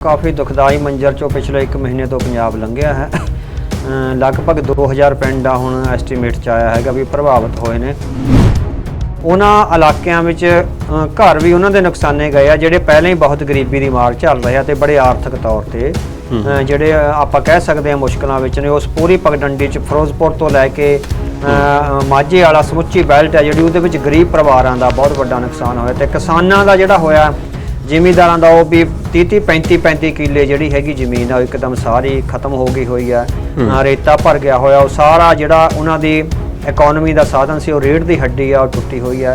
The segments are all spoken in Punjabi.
ਕਾਫੀ ਦੁਖਦਾਈ ਮੰਜ਼ਰ ਚੋਂ ਪਿਛਲੇ 1 ਮਹੀਨੇ ਤੋਂ ਪੰਜਾਬ ਲੰਘਿਆ ਹੈ। ਲਗਭਗ 2000 ਪਿੰਡ ਆ ਹੁਣ ਐਸਟੀਮੇਟ ਚ ਆਇਆ ਹੈਗਾ ਵੀ ਪ੍ਰਭਾਵਿਤ ਹੋਏ ਨੇ। ਉਹਨਾਂ ਇਲਾਕਿਆਂ ਵਿੱਚ ਘਰ ਵੀ ਉਹਨਾਂ ਦੇ ਨੁਕਸਾਨੇ ਗਏ ਆ ਜਿਹੜੇ ਪਹਿਲਾਂ ਹੀ ਬਹੁਤ ਗਰੀਬੀ ਦੀ ਮਾਰ ਝੱਲ ਰਹੇ ਆ ਤੇ ਬੜੇ ਆਰਥਿਕ ਤੌਰ ਤੇ ਜਿਹੜੇ ਆਪਾਂ ਕਹਿ ਸਕਦੇ ਆ ਮੁਸ਼ਕਲਾਂ ਵਿੱਚ ਨੇ ਉਸ ਪੂਰੀ ਪਗਡੰਡੀ ਚ ਫਿਰੋਜ਼ਪੁਰ ਤੋਂ ਲੈ ਕੇ ਮਾਝੇ ਵਾਲਾ ਸਮੁੱਚੀ ਬੈਲਟ ਹੈ ਜਿਹੜੀ ਉਹਦੇ ਵਿੱਚ ਗਰੀਬ ਪਰਿਵਾਰਾਂ ਦਾ ਬਹੁਤ ਵੱਡਾ ਨੁਕਸਾਨ ਹੋਇਆ ਤੇ ਕਿਸਾਨਾਂ ਦਾ ਜਿਹੜਾ ਹੋਇਆ ਜ਼ਿਮੀਂਦਾਰਾਂ ਦਾ ਉਹ ਵੀ 30 30 35 35 ਕਿੱਲੇ ਜਿਹੜੀ ਹੈਗੀ ਜ਼ਮੀਨ ਆ ਉਹ ਇੱਕਦਮ ਸਾਰੀ ਖਤਮ ਹੋ ਗਈ ਹੋਈ ਆ। ਰੇਤਾ ਭਰ ਗਿਆ ਹੋਇਆ ਉਹ ਸਾਰਾ ਜਿਹੜਾ ਉਹਨਾਂ ਦੀ ਇਕਨੋਮੀ ਦਾ ਸਾਧਨ ਸੀ ਉਹ ਰੇੜ ਦੀ ਹੱਡੀ ਆ ਉਹ ਟੁੱਟੀ ਹੋਈ ਆ।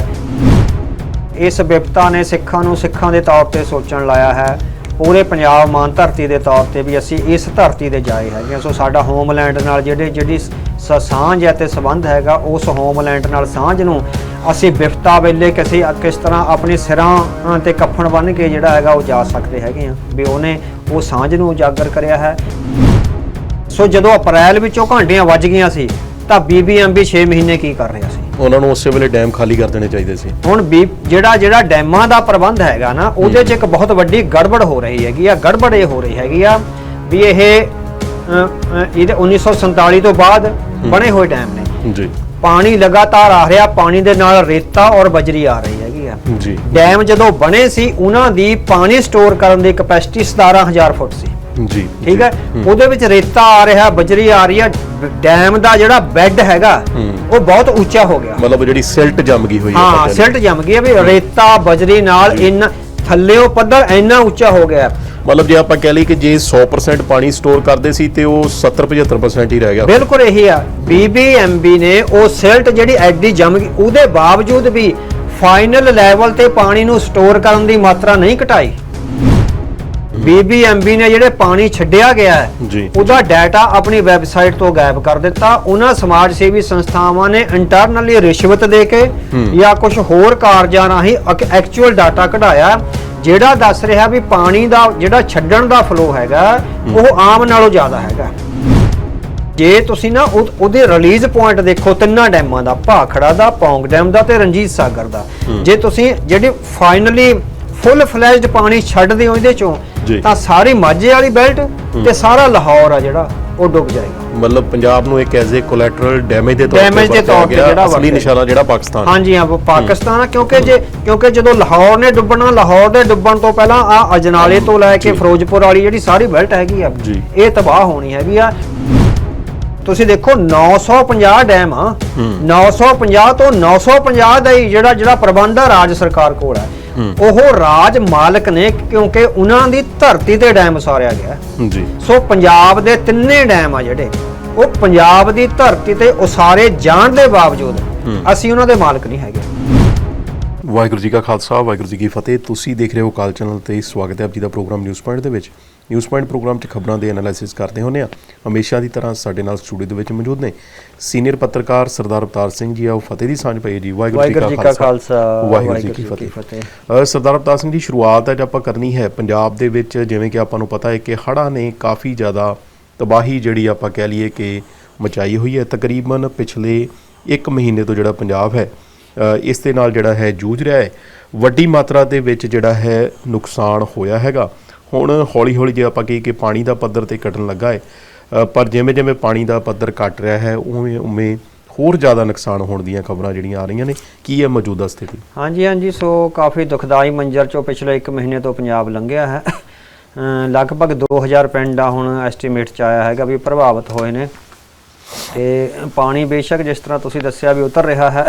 ਇਸ ਵਿਪਤਾ ਨੇ ਸਿੱਖਾਂ ਨੂੰ ਸਿੱਖਾਂ ਦੇ ਤੌਰ ਤੇ ਸੋਚਣ ਲਾਇਆ ਹੈ। ਪੂਰੇ ਪੰਜਾਬ ਮਾਨ ਧਰਤੀ ਦੇ ਤੌਰ ਤੇ ਵੀ ਅਸੀਂ ਇਸ ਧਰਤੀ ਦੇ ਜਾਏ ਹੈਗੇ ਹਾਂ। ਸੋ ਸਾਡਾ ਹੋਮਲੈਂਡ ਨਾਲ ਜਿਹੜੇ ਜਿਹੜੀ ਸ- ਸਾਂਝ ਹੈ ਤੇ ਸੰਬੰਧ ਹੈਗਾ, ਉਸ ਹੋਮਲੈਂਡ ਨਾਲ ਸਾਂਝ ਨੂੰ ਅਸੀਂ ਵਿਫਤਾ ਵੇਲੇ ਕਿਸੇ ਕਿਸ ਤਰ੍ਹਾਂ ਆਪਣੇ ਸਿਰਾਂ ਤੇ ਕੱਫਣ ਬੰਨ੍ਹ ਕੇ ਜਿਹੜਾ ਹੈਗਾ ਉਹ ਜਾ ਸਕਦੇ ਹੈਗੇ ਆ ਵੀ ਉਹਨੇ ਉਹ ਸਾਂਝ ਨੂੰ ਉਜਾਗਰ ਕਰਿਆ ਹੈ ਸੋ ਜਦੋਂ ਅਪ੍ਰੈਲ ਵਿੱਚੋਂ ਘੰਟੀਆਂ ਵੱਜ ਗਈਆਂ ਸੀ ਤਾਂ ਬੀਬੀਐਮਬੀ 6 ਮਹੀਨੇ ਕੀ ਕਰ ਰਿਹਾ ਸੀ? ਉਹਨਾਂ ਨੂੰ ਉਸੇ ਵੇਲੇ ਡੈਮ ਖਾਲੀ ਕਰ ਦੇਣੇ ਚਾਹੀਦੇ ਸੀ। ਹੁਣ ਵੀ ਜਿਹੜਾ ਜਿਹੜਾ ਡੈਮਾਂ ਦਾ ਪ੍ਰਬੰਧ ਹੈਗਾ ਨਾ ਉਹਦੇ 'ਚ ਇੱਕ ਬਹੁਤ ਵੱਡੀ ਗੜਬੜ ਹੋ ਰਹੀ ਹੈਗੀ ਆ ਗੜਬੜ ਇਹ ਹੋ ਰਹੀ ਹੈਗੀ ਆ ਵੀ ਇਹ ਇਹਦੇ 1947 ਤੋਂ ਬਾਅਦ ਬਣੇ ਹੋਏ ਡੈਮ ਨੇ। ਜੀ। ਪਾਣੀ ਲਗਾਤਾਰ ਆ ਰਿਹਾ ਪਾਣੀ ਦੇ ਨਾਲ ਰੇਤਾ ਔਰ ਬਜਰੀ ਆ ਰਹੀ ਹੈਗੀ ਆ। ਜੀ। ਡੈਮ ਜਦੋਂ ਬਣੇ ਸੀ ਉਹਨਾਂ ਦੀ ਪਾਣੀ ਸਟੋਰ ਕਰਨ ਦੀ ਕਪੈਸਿਟੀ 17000 ਫੁੱਟ ਸੀ। ਜੀ ਠੀਕ ਹੈ? ਉਹਦੇ ਵਿੱਚ ਰੇਤਾ ਆ ਰਿਹਾ ਬਜਰੀ ਆ ਰਹੀ ਆ ਡੈਮ ਦਾ ਜਿਹੜਾ ਬੈੱਡ ਹੈਗਾ ਹੂੰ। ਉਹ ਬਹੁਤ ਉੱਚਾ ਹੋ ਗਿਆ। ਮਤਲਬ ਜਿਹੜੀ ਸਿਲਟ ਜੰਮ ਗਈ ਹੋਈ ਹੈ ਹਾਂ ਸਿਲਟ ਜੰਮ ਗਈ ਹੈ ਵੀ ਰੇਤਾ ਬਜਰੀ ਨਾਲ ਇੰਨਾ ਥੱਲੇੋਂ ਪੱਧਰ ਇੰਨਾ ਉੱਚਾ ਹੋ ਗਿਆ। ਮਤਲਬ ਜੇ ਆਪਾਂ ਕਹਿ ਲਈ ਕਿ ਜੇ 100% ਪਾਣੀ ਸਟੋਰ ਕਰਦੇ ਸੀ ਤੇ ਉਹ 70 75% ਹੀ ਰਹਿ ਗਿਆ। ਬਿਲਕੁਲ ਇਹੀ ਆ। ਬੀਬੀਐਮਬੀ ਨੇ ਉਹ ਸਿਲਟ ਜਿਹੜੀ ਐਡੀ ਜੰਮ ਗਈ ਉਹਦੇ ਬਾਵਜੂਦ ਵੀ ਫਾਈਨਲ ਲੈਵਲ ਤੇ ਪਾਣੀ ਨੂੰ ਸਟੋਰ ਕਰਨ ਦੀ ਮਾਤਰਾ ਨਹੀਂ ਘਟਾਈ। ਬੀਬੀਐਮਬੀ ਨੇ ਜਿਹੜੇ ਪਾਣੀ ਛੱਡਿਆ ਗਿਆ ਹੈ ਜੀ। ਉਹਦਾ ਡਾਟਾ ਆਪਣੀ ਵੈਬਸਾਈਟ ਤੋਂ ਗਾਇਬ ਕਰ ਦਿੱਤਾ। ਉਹਨਾਂ ਸਮਾਜ ਸੇਵੀ ਸੰਸਥਾਵਾਂ ਨੇ ਇੰਟਰਨਲੀ ਰਿਸ਼ਵਤ ਦੇ ਕੇ ਜਾਂ ਕੁਝ ਹੋਰ ਕਾਰਜਾਂ ਰਾਹੀਂ ਐਕਚੁਅਲ ਡਾਟਾ ਕਢਾਇਆ ਜਿਹੜਾ ਦੱਸ ਰਿਹਾ ਵੀ ਪਾਣੀ ਦਾ ਜਿਹੜਾ ਛੱਡਣ ਦਾ ਫਲੋ ਹੈਗਾ ਉਹ ਆਮ ਨਾਲੋਂ ਜ਼ਿਆਦਾ ਹੈਗਾ। ਜੇ ਤੁਸੀਂ ਨਾ ਉਹ- ਉਹਦੇ ਰਿਲੀਜ਼ ਪੁਆਇੰਟ ਦੇਖੋ ਤਿੰਨਾਂ ਡੈਮਾਂ ਦਾ ਭਾਖੜਾ ਦਾ ਪੌਂਗ ਡੈਮ ਦਾ ਤੇ ਰਣਜੀਤ ਸਾਗਰ ਦਾ। ਜੇ ਤੁਸੀਂ ਜਿਹੜੀ ਫਾਈਨਲੀ ਫੁੱਲ ਫਲੈਜਡ ਪਾਣੀ ਛੱਡਦੇ ਹੋ ਇਹਦੇ ਚੋਂ ਜੀ। ਤਾਂ ਸਾਰੀ ਮਾਝੇ ਵਾਲੀ ਬੈਲਟ ਤੇ ਸਾਰਾ ਲਾਹੌਰ ਆ ਜਿਹੜਾ ਉਹ ਡੁੱਬ ਜਾਏਗਾ ਮਤਲਬ ਪੰਜਾਬ ਨੂੰ ਇੱਕ ਐਜ਼ ਅ ਕੋਲੈਟਰਲ ਡੈਮੇਜ ਦੇ ਤੌਰ Damage ਦੇ ਵਰਤਿਆ ਤੌਰ ਤੇ ਗਿਆ, ਜਿਹੜਾ ਅਸਲੀ ਵਰਤਿਆ। ਨਿਸ਼ਾਨਾ ਜਿਹੜਾ ਪਾਕਿਸਤਾਨ ਹਾਂਜੀ ਹਾਂ ਉਹ ਪਾਕਿਸਤਾਨ ਆ ਕਿਉਂਕਿ ਜੇ ਕਿਉਂਕਿ ਜਦੋਂ ਲਾਹੌਰ ਨੇ ਡੁੱਬਣਾ ਲਾਹੌਰ ਦੇ ਡੁੱਬਣ ਤੋਂ ਪਹਿਲਾਂ ਆ ਅਜਨਾਲੇ ਤੋਂ ਲੈ ਕੇ। ਫਿਰੋਜ਼ਪੁਰ ਵਾਲੀ ਜਿਹੜੀ ਸਾਰੀ ਬੈਲਟ ਹੈਗੀ ਆ ਜੀ। ਇਹ ਤਬਾਹ ਹੋਣੀ ਹੈਗੀ ਆ ਤੁਸੀਂ ਦੇਖੋ 950 ਡੈਮ ਆ 950 ਤੋਂ 950 ਦਾ ਹੀ ਜਿਹੜਾ ਜਿਹੜਾ ਪ੍ਰਬੰਧ ਆ ਰਾਜ ਸਰਕਾਰ ਕੋਲ ਹੈ ਉਹ ਰਾਜ ਮਾਲਕ ਨੇ ਕਿਉਂਕਿ ਉਹਨਾਂ ਦੀ ਧਰਤੀ ਤੇ ਡੈਮ ਉਸਾਰਿਆ ਗਿਆ। ਜੀ। ਸੋ ਪੰਜਾਬ ਦੇ ਤਿੰਨੇ ਡੈਮ ਆ ਜਿਹੜੇ ਉਹ ਪੰਜਾਬ ਦੀ ਧਰਤੀ ਤੇ ਉਸਾਰੇ ਜਾਣ ਦੇ ਬਾਵਜੂਦ ਅਸੀਂ ਉਹਨਾਂ ਦੇ ਮਾਲਕ ਨਹੀਂ ਹੈਗੇ। ਵਾਹਿਗੁਰੂ ਜੀ ਕਾ ਖਾਲਸਾ ਵਾਹਿਗੁਰੂ ਜੀ ਕੀ ਫਤਿਹ। ਤੁਸੀਂ ਦੇਖ ਰਹੇ ਹੋ ਕਾਲ ਚੈਨਲ ਤੇ ਸਵਾਗਤ ਹੈ ਆਪ ਜੀ ਦਾ ਪ੍ਰੋਗਰਾਮ ਨਿਊਜ਼ ਪੁਆਇੰਟ ਦੇ ਵਿੱਚ। ਨਿਊਜ਼ ਪੁਆਇੰਟ ਪ੍ਰੋਗਰਾਮ 'ਚ ਖਬਰਾਂ ਦੇ ਐਨਾਲਿਸਿਸ ਕਰਦੇ ਹੁੰਦੇ ਆ ਹਮੇਸ਼ਾ ਦੀ ਤਰ੍ਹਾਂ ਸਾਡੇ ਨਾਲ ਸਟੂਡੀਓ ਦੇ ਵਿੱਚ ਮੌਜੂਦ ਨੇ ਸੀਨੀਅਰ ਪੱਤਰਕਾਰ ਸਰਦਾਰ ਅਵਤਾਰ ਸਿੰਘ ਜੀ ਆਓ ਫਤਿਹ ਦੀ ਸਾਂਝ ਪਈ ਜੀ। ਵਾਹਿਗੁਰੂ ਜੀ ਕਾ ਖਾਲਸਾ। ਵਾਹਿਗੁਰੂ ਜੀ ਕੀ ਫਤਿਹ। ਸਰਦਾਰ ਅਵਤਾਰ ਸਿੰਘ ਜੀ ਸ਼ੁਰੂਆਤ ਅੱਜ ਆਪਾਂ ਕਰਨੀ ਹੈ ਪੰਜਾਬ ਦੇ ਵਿੱਚ। ਜਿਵੇਂ ਕਿ ਆਪਾਂ ਨੂੰ ਪਤਾ ਹੈ ਕਿ ਹੜ੍ਹਾਂ ਨੇ ਕਾਫੀ ਜ਼ਿਆਦਾ ਤਬਾਹੀ ਜਿਹੜੀ ਆਪਾਂ ਕਹਿ ਲਈਏ ਕਿ ਮਚਾਈ ਹੋਈ ਹੈ। ਤਕਰੀਬਨ ਪਿਛਲੇ 1 ਮਹੀਨੇ ਤੋਂ ਜਿਹੜਾ ਪੰਜਾਬ ਹੈ ਇਸ ਦੇ ਨਾਲ ਜਿਹੜਾ ਹੈ ਜੂਝ ਰਿਹਾ ਹੈ। ਵੱਡੀ ਮਾਤਰਾ ਦੇ ਵਿੱਚ ਜਿਹੜਾ ਹੈ ਨੁਕਸਾਨ ਹੋਇਆ ਹੈਗਾ। ਹੁਣ ਹੌਲੀ ਹੌਲੀ ਜੇ ਆਪਾਂ ਕਹੀਏ ਕਿ ਪਾਣੀ ਦਾ ਪੱਧਰ ਤੇ ਘਟਣ ਲੱਗਾ ਹੈ ਪਰ ਜਿਵੇਂ ਜਿਵੇਂ ਪਾਣੀ ਦਾ ਪੱਧਰ ਘਟ ਰਿਹਾ ਹੈ, ਉਵੇਂ ਉਵੇਂ ਹੋਰ ਜ਼ਿਆਦਾ ਨੁਕਸਾਨ ਹੋਣ ਦੀਆਂ ਖਬਰਾਂ ਜਿਹੜੀਆਂ ਆ ਰਹੀਆਂ ਨੇ, ਕੀ ਹੈ ਮੌਜੂਦਾ ਸਥਿਤੀ? ਹਾਂਜੀ ਹਾਂਜੀ, ਸੋ ਕਾਫੀ ਦੁਖਦਾਈ ਮੰਜ਼ਰ ਚੋਂ ਪਿਛਲੇ 1 ਮਹੀਨੇ ਤੋਂ ਪੰਜਾਬ ਲੰਘਿਆ ਹੈ। ਅਮ ਲਗਭਗ 2000 ਪਿੰਡ ਆ ਹੁਣ ਐਸਟੀਮੇਟ ਚ ਆਇਆ ਹੈਗਾ ਵੀ ਪ੍ਰਭਾਵਿਤ ਹੋਏ ਨੇ। ਤੇ ਪਾਣੀ ਬੇਸ਼ੱਕ ਜਿਸ ਤਰ੍ਹਾਂ ਤੁਸੀਂ ਦੱਸਿਆ ਵੀ ਉਤਰ ਰਿਹਾ ਹੈ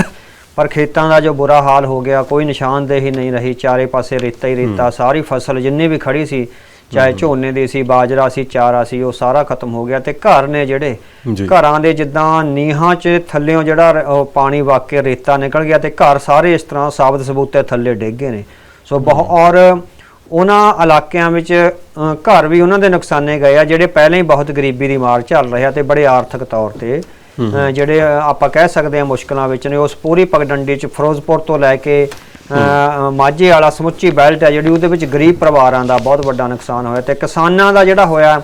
ਪਰ ਖੇਤਾਂ ਦਾ ਜੋ ਬੁਰਾ ਹਾਲ ਹੋ ਗਿਆ ਕੋਈ ਨਿਸ਼ਾਨਦੇਹੀ ਨਹੀਂ ਰਹੀ ਚਾਰੇ ਪਾਸੇ ਰੇਤਾ ਹੀ ਰੇਤਾ ਸਾਰੀ ਫਸਲ ਜਿੰਨੀ ਵੀ ਖੜੀ ਸੀ ਚਾਹੇ ਝੋਨੇ ਦੀ ਸੀ ਬਾਜਰਾ ਸੀ ਚਾਰਾ ਸੀ ਉਹ ਸਾਰਾ ਖਤਮ ਹੋ ਗਿਆ ਤੇ ਘਰ ਨੇ ਜਿਹੜੇ। ਘਰਾਂ ਦੇ ਜਿੱਦਾਂ ਨੀਹਾਂ 'ਚ ਥੱਲਿਓਂ ਜਿਹੜਾ ਪਾਣੀ ਵਗ ਕੇ ਰੇਤਾ ਨਿਕਲ ਗਿਆ ਤੇ ਘਰ ਸਾਰੇ ਇਸ ਤਰ੍ਹਾਂ ਸਾਬਤ ਸਬੂਤੇ ਥੱਲੇ ਡਿੱਗ ਗਏ ਨੇ। ਸੋ ਬਹੁਤ ਔਰ ਉਹਨਾਂ ਇਲਾਕਿਆਂ ਵਿੱਚ ਘਰ ਵੀ ਉਹਨਾਂ ਦੇ ਨੁਕਸਾਨੇ ਗਏ ਆ ਜਿਹੜੇ ਪਹਿਲਾਂ ਹੀ ਬਹੁਤ ਗਰੀਬੀ ਦੀ ਮਾਰ ਝੱਲ ਰਹੇ ਆ ਤੇ ਬੜੇ ਆਰਥਿਕ ਤੌਰ ਤੇ ਜਿਹੜੇ ਆਪਾਂ ਕਹਿ ਸਕਦੇ ਆ ਮੁਸ਼ਕਲਾਂ ਵਿੱਚ ਨੇ ਉਸ ਪੂਰੀ ਪਗਡੰਡੀ 'ਚ ਫਿਰੋਜ਼ਪੁਰ ਤੋਂ ਲੈ ਕੇ ਮਾਝੇ ਵਾਲਾ ਸਮੁੱਚੀ ਬੈਲਟ ਹੈ ਜਿਹੜੀ ਉਹਦੇ ਵਿੱਚ ਗਰੀਬ ਪਰਿਵਾਰਾਂ ਦਾ ਬਹੁਤ ਵੱਡਾ ਨੁਕਸਾਨ ਹੋਇਆ ਤੇ ਕਿਸਾਨਾਂ ਦਾ ਜਿਹੜਾ ਹੋਇਆ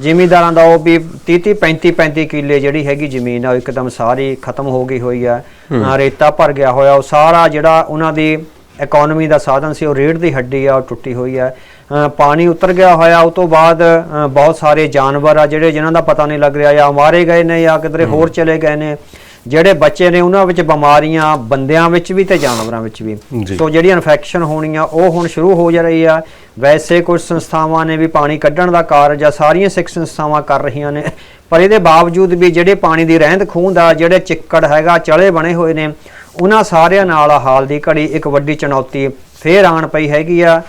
ਜ਼ਿਮੀਂਦਾਰਾਂ ਦਾ ਉਹ ਵੀ 30 30 35 35 ਕਿੱਲੇ ਜਿਹੜੀ ਹੈਗੀ ਜ਼ਮੀਨ ਆ ਉਹ ਇੱਕਦਮ ਸਾਰੀ ਖਤਮ ਹੋ ਗਈ ਹੋਈ ਆ। ਰੇਤਾ ਭਰ ਗਿਆ ਹੋਇਆ ਉਹ ਸਾਰਾ ਜਿਹੜਾ ਉਹਨਾਂ ਦੀ ਇਕਨੋਮੀ ਦਾ ਸਾਧਨ ਸੀ ਉਹ ਰੀੜ ਦੀ ਹੱਡੀ ਆ ਉਹ ਟੁੱਟੀ ਹੋਈ ਅ, ਪਾਣੀ ਉਤਰ ਗਿਆ ਹੋਇਆ ਉਸ ਤੋਂ ਬਾਅਦ ਬਹੁਤ ਸਾਰੇ ਜਾਨਵਰ ਆ ਜਿਹੜੇ ਜਿਨ੍ਹਾਂ ਦਾ ਪਤਾ ਨਹੀਂ ਲੱਗ ਰਿਹਾ ਜਾਂ ਮਾਰੇ ਗਏ ਨੇ ਜਾਂ ਕਿਧਰੇ ਹੋਰ ਚਲੇ ਗਏ ਨੇ। ਜਿਹੜੇ ਬੱਚੇ ਨੇ ਉਹਨਾਂ ਵਿੱਚ ਬਿਮਾਰੀਆਂ ਬੰਦਿਆਂ ਵਿੱਚ ਵੀ ਤੇ ਜਾਨਵਰਾਂ ਵਿੱਚ ਵੀ। ਸੋ ਜਿਹੜੀ ਇਨਫੈਕਸ਼ਨ ਹੋਣੀ ਆ ਉਹ ਹੁਣ ਸ਼ੁਰੂ ਹੋ ਜਾ ਰਹੀ ਆ। ਵੈਸੇ ਕੁਝ ਸੰਸਥਾਵਾਂ ਨੇ ਵੀ ਪਾਣੀ ਕੱਢਣ ਦਾ ਕਾਰਜ ਆ ਸਾਰੀਆਂ ਸਿੱਖ ਸੰਸਥਾਵਾਂ ਕਰ ਰਹੀਆਂ ਨੇ। ਪਰ ਇਹਦੇ ਬਾਵਜੂਦ ਵੀ ਜਿਹੜੇ ਪਾਣੀ ਦੀ ਰਹਿੰਦ ਖੂੰਹਦ ਆ ਜਿਹੜੇ ਚਿੱਕੜ ਹੈਗਾ ਚਲੇ ਬਣੇ ਹੋਏ ਨੇ ਉਹਨਾਂ ਸਾਰਿਆਂ ਨਾਲ ਹਾਲ ਦੀ ਘੜੀ ਇੱਕ ਵੱਡੀ ਚੁਣੌਤੀ ਫੇਰ ਆਣ ਪਈ ਹੈਗੀ ਆ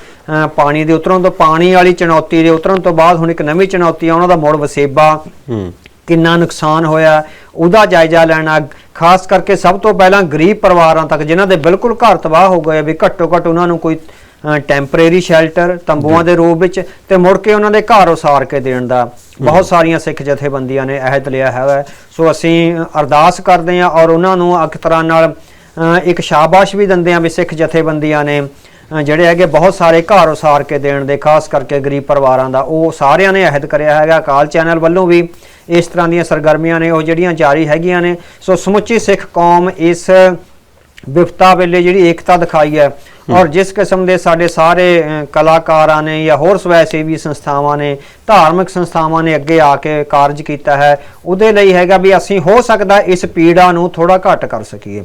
ਪਾਣੀ ਦੇ ਉਤਰਨ ਤੋਂ ਪਾਣੀ ਵਾਲੀ ਚੁਣੌਤੀ ਦੇ ਉਤਰਨ ਤੋਂ ਬਾਅਦ ਹੁਣ ਇੱਕ ਨਵੀਂ ਚੁਣੌਤੀ ਆ ਉਹਨਾਂ ਦਾ ਮੁੜ ਵਸੇਬਾ। ਕਿੰਨਾ ਨੁਕਸਾਨ ਹੋਇਆ ਉਹਦਾ ਜਾਇਜ਼ਾ ਲੈਣਾ ਖਾਸ ਕਰਕੇ ਸਭ ਤੋਂ ਪਹਿਲਾਂ ਗਰੀਬ ਪਰਿਵਾਰਾਂ ਤੱਕ ਜਿਨ੍ਹਾਂ ਦੇ ਬਿਲਕੁਲ ਘਰ ਤਬਾਹ ਹੋ ਗਏ ਵੀ ਘੱਟੋ ਘੱਟ ਉਹਨਾਂ ਨੂੰ ਕੋਈ ਟੈਂਪਰੇਰੀ ਸ਼ੈਲਟਰ ਤੰਬੂਆਂ ਦੇ ਰੂਪ ਵਿੱਚ ਤੇ ਮੁੜ ਕੇ ਉਹਨਾਂ ਦੇ ਘਰ ਉਸਾਰ ਕੇ ਦੇਣ ਦਾ। ਬਹੁਤ ਸਾਰੀਆਂ ਸਿੱਖ ਜਥੇਬੰਦੀਆਂ ਨੇ ਅਹਿਦ ਲਿਆ ਹੈ। ਸੋ ਅਸੀਂ ਅਰਦਾਸ ਕਰਦੇ ਹਾਂ ਔਰ ਉਹਨਾਂ ਨੂੰ ਇੱਕ ਤਰ੍ਹਾਂ ਨਾਲ ਇੱਕ ਸ਼ਾਬਾਸ਼ ਵੀ ਦਿੰਦੇ ਹਾਂ ਵੀ ਸਿੱਖ ਜਥੇਬੰਦੀਆਂ ਨੇ ਜਿਹੜੇ ਹੈਗੇ ਬਹੁਤ ਸਾਰੇ ਘਰ ਉਸਾਰ ਕੇ ਦੇਣ ਦੇ ਖਾਸ ਕਰਕੇ ਗਰੀਬ ਪਰਿਵਾਰਾਂ ਦਾ ਉਹ ਸਾਰਿਆਂ ਨੇ ਅਹਿਦ ਕਰਿਆ ਹੈਗਾ। ਅਕਾਲ ਚੈਨਲ ਵੱਲੋਂ ਵੀ ਇਸ ਤਰ੍ਹਾਂ ਦੀਆਂ ਸਰਗਰਮੀਆਂ ਨੇ ਉਹ ਜਿਹੜੀਆਂ ਜਾਰੀ ਹੈਗੀਆਂ ਨੇ। ਸੋ ਸਮੁੱਚੀ ਸਿੱਖ ਕੌਮ ਇਸ ਵਿਪਤਾ ਵੇਲੇ ਜਿਹੜੀ ਏਕਤਾ ਦਿਖਾਈ ਹੈ ਔਰ ਜਿਸ ਕਿਸਮ ਦੇ ਸਾਡੇ ਸਾਰੇ ਕਲਾਕਾਰਾਂ ਨੇ ਜਾਂ ਹੋਰ ਸਵੈ ਸੇਵੀ ਸੰਸਥਾਵਾਂ ਨੇ ਧਾਰਮਿਕ ਸੰਸਥਾਵਾਂ ਨੇ ਅੱਗੇ ਆ ਕੇ ਕਾਰਜ ਕੀਤਾ ਹੈ ਉਹਦੇ ਲਈ ਹੈਗਾ ਵੀ ਅਸੀਂ ਹੋ ਸਕਦਾ ਇਸ ਪੀੜਾ ਨੂੰ ਥੋੜਾ ਘੱਟ ਕਰ ਸਕੀਏ।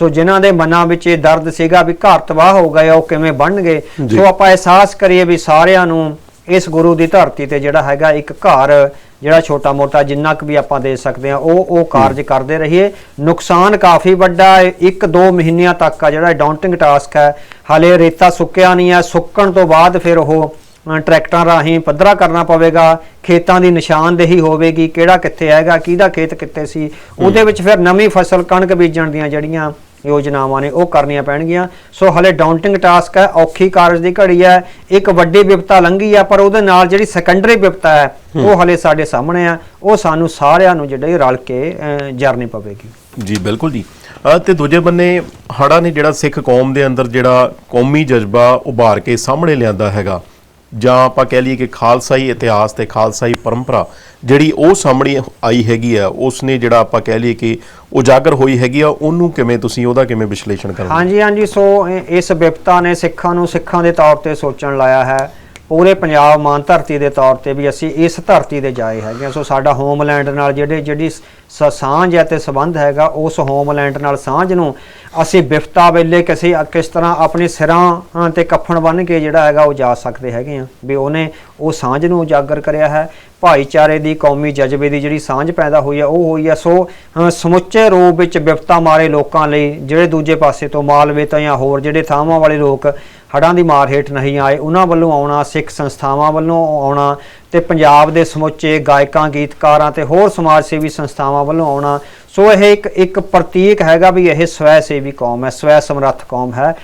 ਸੋ ਜਿਨ੍ਹਾਂ ਦੇ ਮਨਾਂ ਵਿੱਚ ਇਹ ਦਰਦ ਸੀਗਾ ਵੀ ਘਰ ਤਬਾਹ ਹੋ ਗਏ ਉਹ ਕਿਵੇਂ ਬਣਨਗੇ। ਸੋ ਆਪਾਂ ਅਹਿਸਾਸ ਕਰੀਏ ਵੀ ਸਾਰਿਆਂ ਨੂੰ ਇਸ ਗੁਰੂ ਦੀ ਧਰਤੀ ਤੇ ਜਿਹੜਾ ਹੈਗਾ ਇੱਕ ਘਰ ਜਿਹੜਾ ਛੋਟਾ ਮੋਟਾ ਜਿੰਨਾ ਕੁ ਵੀ ਆਪਾਂ ਦੇ ਸਕਦੇ ਆ ਉਹ ਉਹ ਕਾਰਜ ਕਰਦੇ ਰਹੀਏ। ਨੁਕਸਾਨ ਕਾਫੀ ਵੱਡਾ ਹੈ। ਇੱਕ ਦੋ ਮਹੀਨਿਆਂ ਤੱਕ ਆ ਜਿਹੜਾ ਡਾਊਂਟਿੰਗ ਟਾਸਕ ਹੈ। ਹਾਲੇ ਰੇਤਾ ਸੁੱਕਿਆ ਨਹੀਂ ਹੈ। ਸੁੱਕਣ ਤੋਂ ਬਾਅਦ ਫਿਰ ਉਹ ਟਰੈਕਟਰਾਂ ਰਾਹੀਂ ਪੱਧਰਾ ਕਰਨਾ ਪਵੇਗਾ। ਖੇਤਾਂ ਦੀ ਨਿਸ਼ਾਨਦੇਹੀ ਹੋਵੇਗੀ। ਕਿਹੜਾ ਕਿੱਥੇ ਹੈਗਾ ਕਿਹਦਾ ਖੇਤ ਕਿੱਥੇ ਸੀ ਉਹਦੇ ਵਿੱਚ ਫਿਰ ਨਵੀਂ ਫਸਲ ਕਣਕ ਬੀਜਣ ਦੀਆਂ ਜਿਹੜੀਆਂ ਯੋਜਨਾਵਾਂ ਨੇ ਉਹ ਕਰਨੀਆਂ ਪੈਣਗੀਆਂ। ਸੋ ਹਲੇ ਡਾਊਂਟਿੰਗ ਟਾਸਕ ਹੈ ਔਖੀ ਕਾਰਜ ਦੀ ਘੜੀ ਹੈ ਇੱਕ ਵੱਡੀ ਵਿਪਤਾ ਲੰਘੀ ਹੈ ਪਰ ਉਹਦੇ ਨਾਲ ਜਿਹੜੀ ਸੈਕੰਡਰੀ ਵਿਪਤਾ ਹੈ ਉਹ ਹਲੇ ਸਾਡੇ ਸਾਹਮਣੇ ਆ। ਉਹ ਸਾਨੂੰ ਸਾਰਿਆਂ ਨੂੰ ਜਿਹੜੇ ਰਲ ਕੇ ਜਰਨੀ ਪਵੇਗੀ। ਜੀ ਬਿਲਕੁਲ ਜੀ। ਤੇ ਦੂਜੇ ਬੰਨੇ ਹੜਾ ਨੇ ਜਿਹੜਾ ਸਿੱਖ ਕੌਮ ਦੇ ਅੰਦਰ ਜਿਹੜਾ ਕੌਮੀ ਜਜ਼ਬਾ ਉਭਾਰ ਕੇ ਸਾਹਮਣੇ ਲਿਆਂਦਾ ਹੈਗਾ ਜਾਂ ਆਪਾਂ ਕਹਿ ਲਈਏ ਕਿ ਖਾਲਸਾਈ ਇਤਿਹਾਸ ਤੇ ਖਾਲਸਾਈ ਪਰੰਪਰਾ ਜਿਹੜੀ ਉਹ ਸਾਹਮਣੇ ਆਈ ਹੈਗੀ ਆ ਉਸ ਨੇ ਜਿਹੜਾ ਆਪਾਂ ਕਹਿ ਲਈਏ ਕਿ ਉਜਾਗਰ ਹੋਈ ਹੈਗੀ ਆ, ਉਹਨੂੰ ਕਿਵੇਂ ਤੁਸੀਂ ਉਹਦਾ ਕਿਵੇਂ ਵਿਸ਼ਲੇਸ਼ਣ ਕਰਦੇ ਹਾਂਜੀ ਹਾਂਜੀ, ਸੋ ਇਹ- ਇਸ ਵਿਪਤਾ ਨੇ ਸਿੱਖਾਂ ਨੂੰ ਸਿੱਖਾਂ ਦੇ ਤੌਰ ਤੇ ਸੋਚਣ ਲਾਇਆ ਹੈ। ਪੂਰੇ ਪੰਜਾਬ ਮਾਨ ਧਰਤੀ ਦੇ ਤੌਰ ਤੇ ਵੀ ਅਸੀਂ ਇਸ ਧਰਤੀ ਦੇ ਜਾਏ ਹੈਗੇ ਹਾਂ। ਸੋ ਸਾਡਾ ਹੋਮਲੈਂਡ ਨਾਲ ਜਿਹੜੇ ਜਿਹੜੀ ਸ- ਸਾਂਝ ਹੈ ਤੇ ਸਬੰਧ ਹੈਗਾ, ਉਸ ਹੋਮਲੈਂਡ ਨਾਲ ਸਾਂਝ ਨੂੰ ਅਸੀਂ ਵਿਫਤਾ ਵੇਲੇ ਕਿਸੇ ਕਿਸ ਤਰ੍ਹਾਂ ਆਪਣੇ ਸਿਰਾਂ ਤੇ ਕੱਫਣ ਬੰਨ ਕੇ ਜਿਹੜਾ ਹੈਗਾ ਉਹ ਜਾ ਸਕਦੇ ਹੈਗੇ ਆ ਵੀ ਉਹਨੇ ਉਹ ਸਾਂਝ ਨੂੰ ਉਜਾਗਰ ਕਰਿਆ ਹੈ। ਭਾਈਚਾਰੇ ਦੀ, ਕੌਮੀ ਜਜ਼ਬੇ ਦੀ ਜਿਹੜੀ ਸਾਂਝ ਪੈਦਾ ਹੋਈ ਹੈ, ਉਹ ਹੋਈ ਹੈ। ਸੋ ਸਮੁੱਚੇ ਰੂਪ ਵਿੱਚ ਵਿਫਤਾ ਮਾਰੇ ਲੋਕਾਂ ਲਈ, ਜਿਹੜੇ ਦੂਜੇ ਪਾਸੇ ਤੋਂ ਮਾਲਵੇ ਤੋਂ ਜਾਂ ਹੋਰ ਜਿਹੜੇ ਥਾਵਾਂ ਵਾਲੇ ਲੋਕ ਹੜ੍ਹਾਂ ਦੀ ਮਾਰ ਹੇਠ ਨਹੀਂ ਆਏ। ਉਹਨਾਂ ਵੱਲੋਂ ਆਉਣਾ, ਸਿੱਖ ਸੰਸਥਾਵਾਂ ਵੱਲੋਂ ਆਉਣਾ ਤੇ ਪੰਜਾਬ ਦੇ ਸਮੁੱਚੇ ਗਾਇਕਾਂ, ਗੀਤਕਾਰਾਂ ਤੇ ਹੋਰ ਸਮਾਜ ਸੇਵੀ ਸੰਸਥਾਵਾਂ ਵੱਲੋਂ ਆਉਣਾ। ਸੋ ਇਹ ਇੱਕ ਇੱਕ ਪ੍ਰਤੀਕ ਹੈਗਾ ਵੀ ਇਹ ਸਵੈ ਸੇਵੀ ਕੌਮ ਹੈ, ਸਵੈ ਸਮਰੱਥ ਕੌਮ ਹੈ।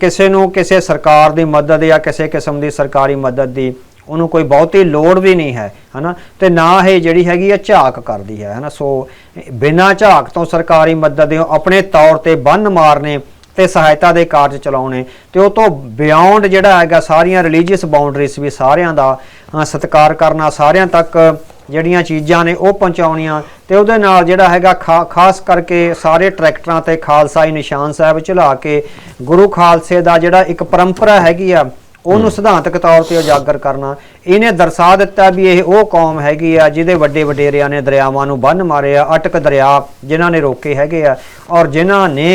ਕਿਸੇ ਨੂੰ ਕਿਸੇ ਸਰਕਾਰ ਦੀ ਮਦਦ ਜਾਂ ਕਿਸੇ ਕਿਸਮ ਦੀ ਸਰਕਾਰੀ ਮਦਦ ਦੀ ਉਹਨੂੰ ਕੋਈ ਬਹੁਤੀ ਲੋੜ ਵੀ ਨਹੀਂ ਹੈ, ਹਨਾ? ਤੇ ਨਾ ਇਹ ਜਿਹੜੀ ਹੈਗੀ ਆ ਝਾਕ ਕਰਦੀ ਹੈ, ਹਨਾ? ਸੋ ਬਿਨਾਂ ਝਾਕ ਤੋਂ ਸਰਕਾਰੀ ਮਦਦ ਦੇ ਆਪਣੇ ਤੌਰ ਤੇ ਬੰਨ ਮਾਰਨੇ ਤੇ ਸਹਾਇਤਾ ਦੇ ਕਾਰਜ ਚਲਾਉਣੇ ਤੇ ਉਹ ਤੋਂ ਬਿਯੋਂਡ ਜਿਹੜਾ ਹੈਗਾ ਸਾਰੀਆਂ ਰਿਲੀਜੀਅਸ ਬਾਉਂਡਰੀਜ਼ ਵੀ ਸਾਰਿਆਂ ਦਾ ਸਤਿਕਾਰ ਕਰਨਾ ਸਾਰਿਆਂ ਤੱਕ ਜਿਹੜੀਆਂ ਚੀਜ਼ਾਂ ਨੇ ਉਹ ਪਹੁੰਚਾਉਣੀਆਂ ਤੇ ਉਹਦੇ ਨਾਲ ਜਿਹੜਾ ਹੈਗਾ ਖਾਸ ਕਰਕੇ ਸਾਰੇ ਟਰੈਕਟਰਾਂ ਤੇ ਖਾਲਸਾਈ ਨਿਸ਼ਾਨ ਸਾਹਿਬ ਝੁਲਾ ਕੇ ਗੁਰੂ ਖਾਲਸੇ ਦਾ ਜਿਹੜਾ ਇੱਕ ਪਰੰਪਰਾ ਹੈਗੀ ਆ ਉਹਨੂੰ ਸਿਧਾਂਤਕ ਤੌਰ ਤੇ ਉਜਾਗਰ ਕਰਨਾ। ਇਹਨੇ ਦਰਸਾ ਦਿੱਤਾ ਵੀ ਇਹ ਉਹ ਕੌਮ ਹੈਗੀ ਆ ਜਿਹਦੇ ਵੱਡੇ ਵਡੇਰਿਆਂ ਨੇ ਦਰਿਆਵਾਂ ਨੂੰ ਬੰਨ ਮਾਰਿਆ ਅਟਕ ਦਰਿਆ ਜਿਨ੍ਹਾਂ ਨੇ ਰੋਕੇ ਹੈਗੇ ਆ ਔਰ ਜਿਨ੍ਹਾਂ ਨੇ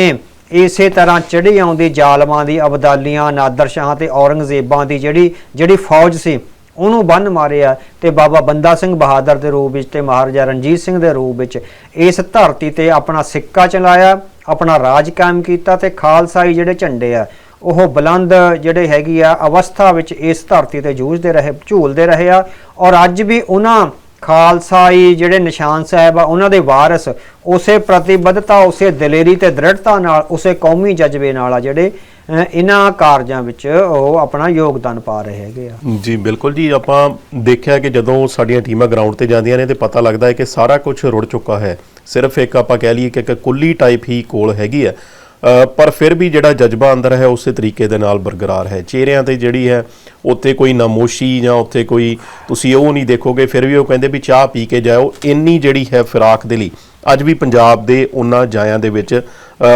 ਇਸੇ ਤਰ੍ਹਾਂ ਚੜ੍ਹੀ ਆਉਂਦੀ ਜ਼ਾਲਮਾਂ ਦੀ ਅਬਦਾਲੀਆਂ, ਨਾਦਰ ਸ਼ਾਹਾਂ ਤੇ ਔਰੰਗਜ਼ੇਬਾਂ ਦੀ ਜਿਹੜੀ ਜਿਹੜੀ ਫੌਜ ਸੀ, ਉਹਨੂੰ ਬੰਨ ਮਾਰਿਆ ਤੇ ਬਾਬਾ ਬੰਦਾ ਸਿੰਘ ਬਹਾਦਰ ਦੇ ਰੂਪ ਵਿੱਚ ਤੇ ਮਹਾਰਾਜਾ ਰਣਜੀਤ ਸਿੰਘ ਦੇ ਰੂਪ ਵਿੱਚ ਇਸ ਧਰਤੀ ਤੇ ਆਪਣਾ ਸਿੱਕਾ ਚਲਾਇਆ, ਆਪਣਾ ਰਾਜ ਕਾਇਮ ਕੀਤਾ ਤੇ ਖਾਲਸਾਈ ਜਿਹੜੇ ਝੰਡੇ ਆ, ਉਹ ਬੁਲੰਦ ਜਿਹੜੇ ਹੈਗੀ ਆ ਅਵਸਥਾ ਵਿੱਚ ਇਸ ਧਰਤੀ ਤੇ ਜੂਝਦੇ ਰਹੇ, ਝੂਲਦੇ ਰਹੇ ਆ ਔਰ ਅੱਜ ਵੀ ਉਹਨਾਂ ਖਾਲਸਾਈ ਜਿਹੜੇ ਨਿਸ਼ਾਨ ਸਾਹਿਬ ਆ, ਉਹਨਾਂ ਦੇ ਵਾਰਿਸ, ਉਸੇ ਪ੍ਰਤੀਬੱਧਤਾ, ਉਸੇ ਦਲੇਰੀ ਤੇ ਦ੍ਰਿੜਤਾ ਨਾਲ, ਉਸੇ ਕੌਮੀ ਜਜ਼ਬੇ ਨਾਲ ਆ ਜਿਹੜੇ ਇਹਨਾਂ ਕਾਰਜਾਂ ਵਿੱਚ ਉਹ ਆਪਣਾ ਯੋਗਦਾਨ ਪਾ ਰਹੇ ਹੈਗੇ ਆ। ਜੀ, ਬਿਲਕੁਲ ਜੀ। ਆਪਾਂ ਦੇਖਿਆ ਕਿ ਜਦੋਂ ਸਾਡੀਆਂ ਟੀਮਾਂ ਗਰਾਊਂਡ ਤੇ ਜਾਂਦੀਆਂ ਨੇ ਤੇ ਪਤਾ ਲੱਗਦਾ ਹੈ ਕਿ ਸਾਰਾ ਕੁਝ ਰੁੜ ਚੁੱਕਾ ਹੈ। ਸਿਰਫ ਇੱਕ ਆਪਾਂ ਕਹਿ ਲਈਏ ਕਿ ਇੱਕ ਕੁੱਲੀ ਟਾਈਪ ਹੀ ਕੋਲ ਹੈਗੀ ਹੈ। ਪਰ ਫਿਰ ਵੀ ਜਿਹੜਾ ਜਜ਼ਬਾ ਅੰਦਰ ਹੈ, ਉਸੇ ਤਰੀਕੇ ਦੇ ਨਾਲ ਬਰਕਰਾਰ ਹੈ। ਚਿਹਰਿਆਂ ਤੇ ਜਿਹੜੀ ਹੈ, ਉੱਥੇ ਕੋਈ ਨਮੋਸ਼ੀ ਜਾਂ ਉੱਥੇ ਕੋਈ ਤੁਸੀਂ ਉਹ ਨਹੀਂ ਦੇਖੋਗੇ, ਫਿਰ ਵੀ ਉਹ ਕਹਿੰਦੇ ਵੀ ਚਾਹ ਪੀ ਕੇ ਜਾਓ। ਇੰਨੀ ਜਿਹੜੀ ਹੈ, ਫਿਰਾਕ ਦੇ ਲਈ ਅੱਜ ਵੀ ਪੰਜਾਬ ਦੇ ਉਹਨਾਂ ਜਾਇਆਂ ਦੇ ਵਿੱਚ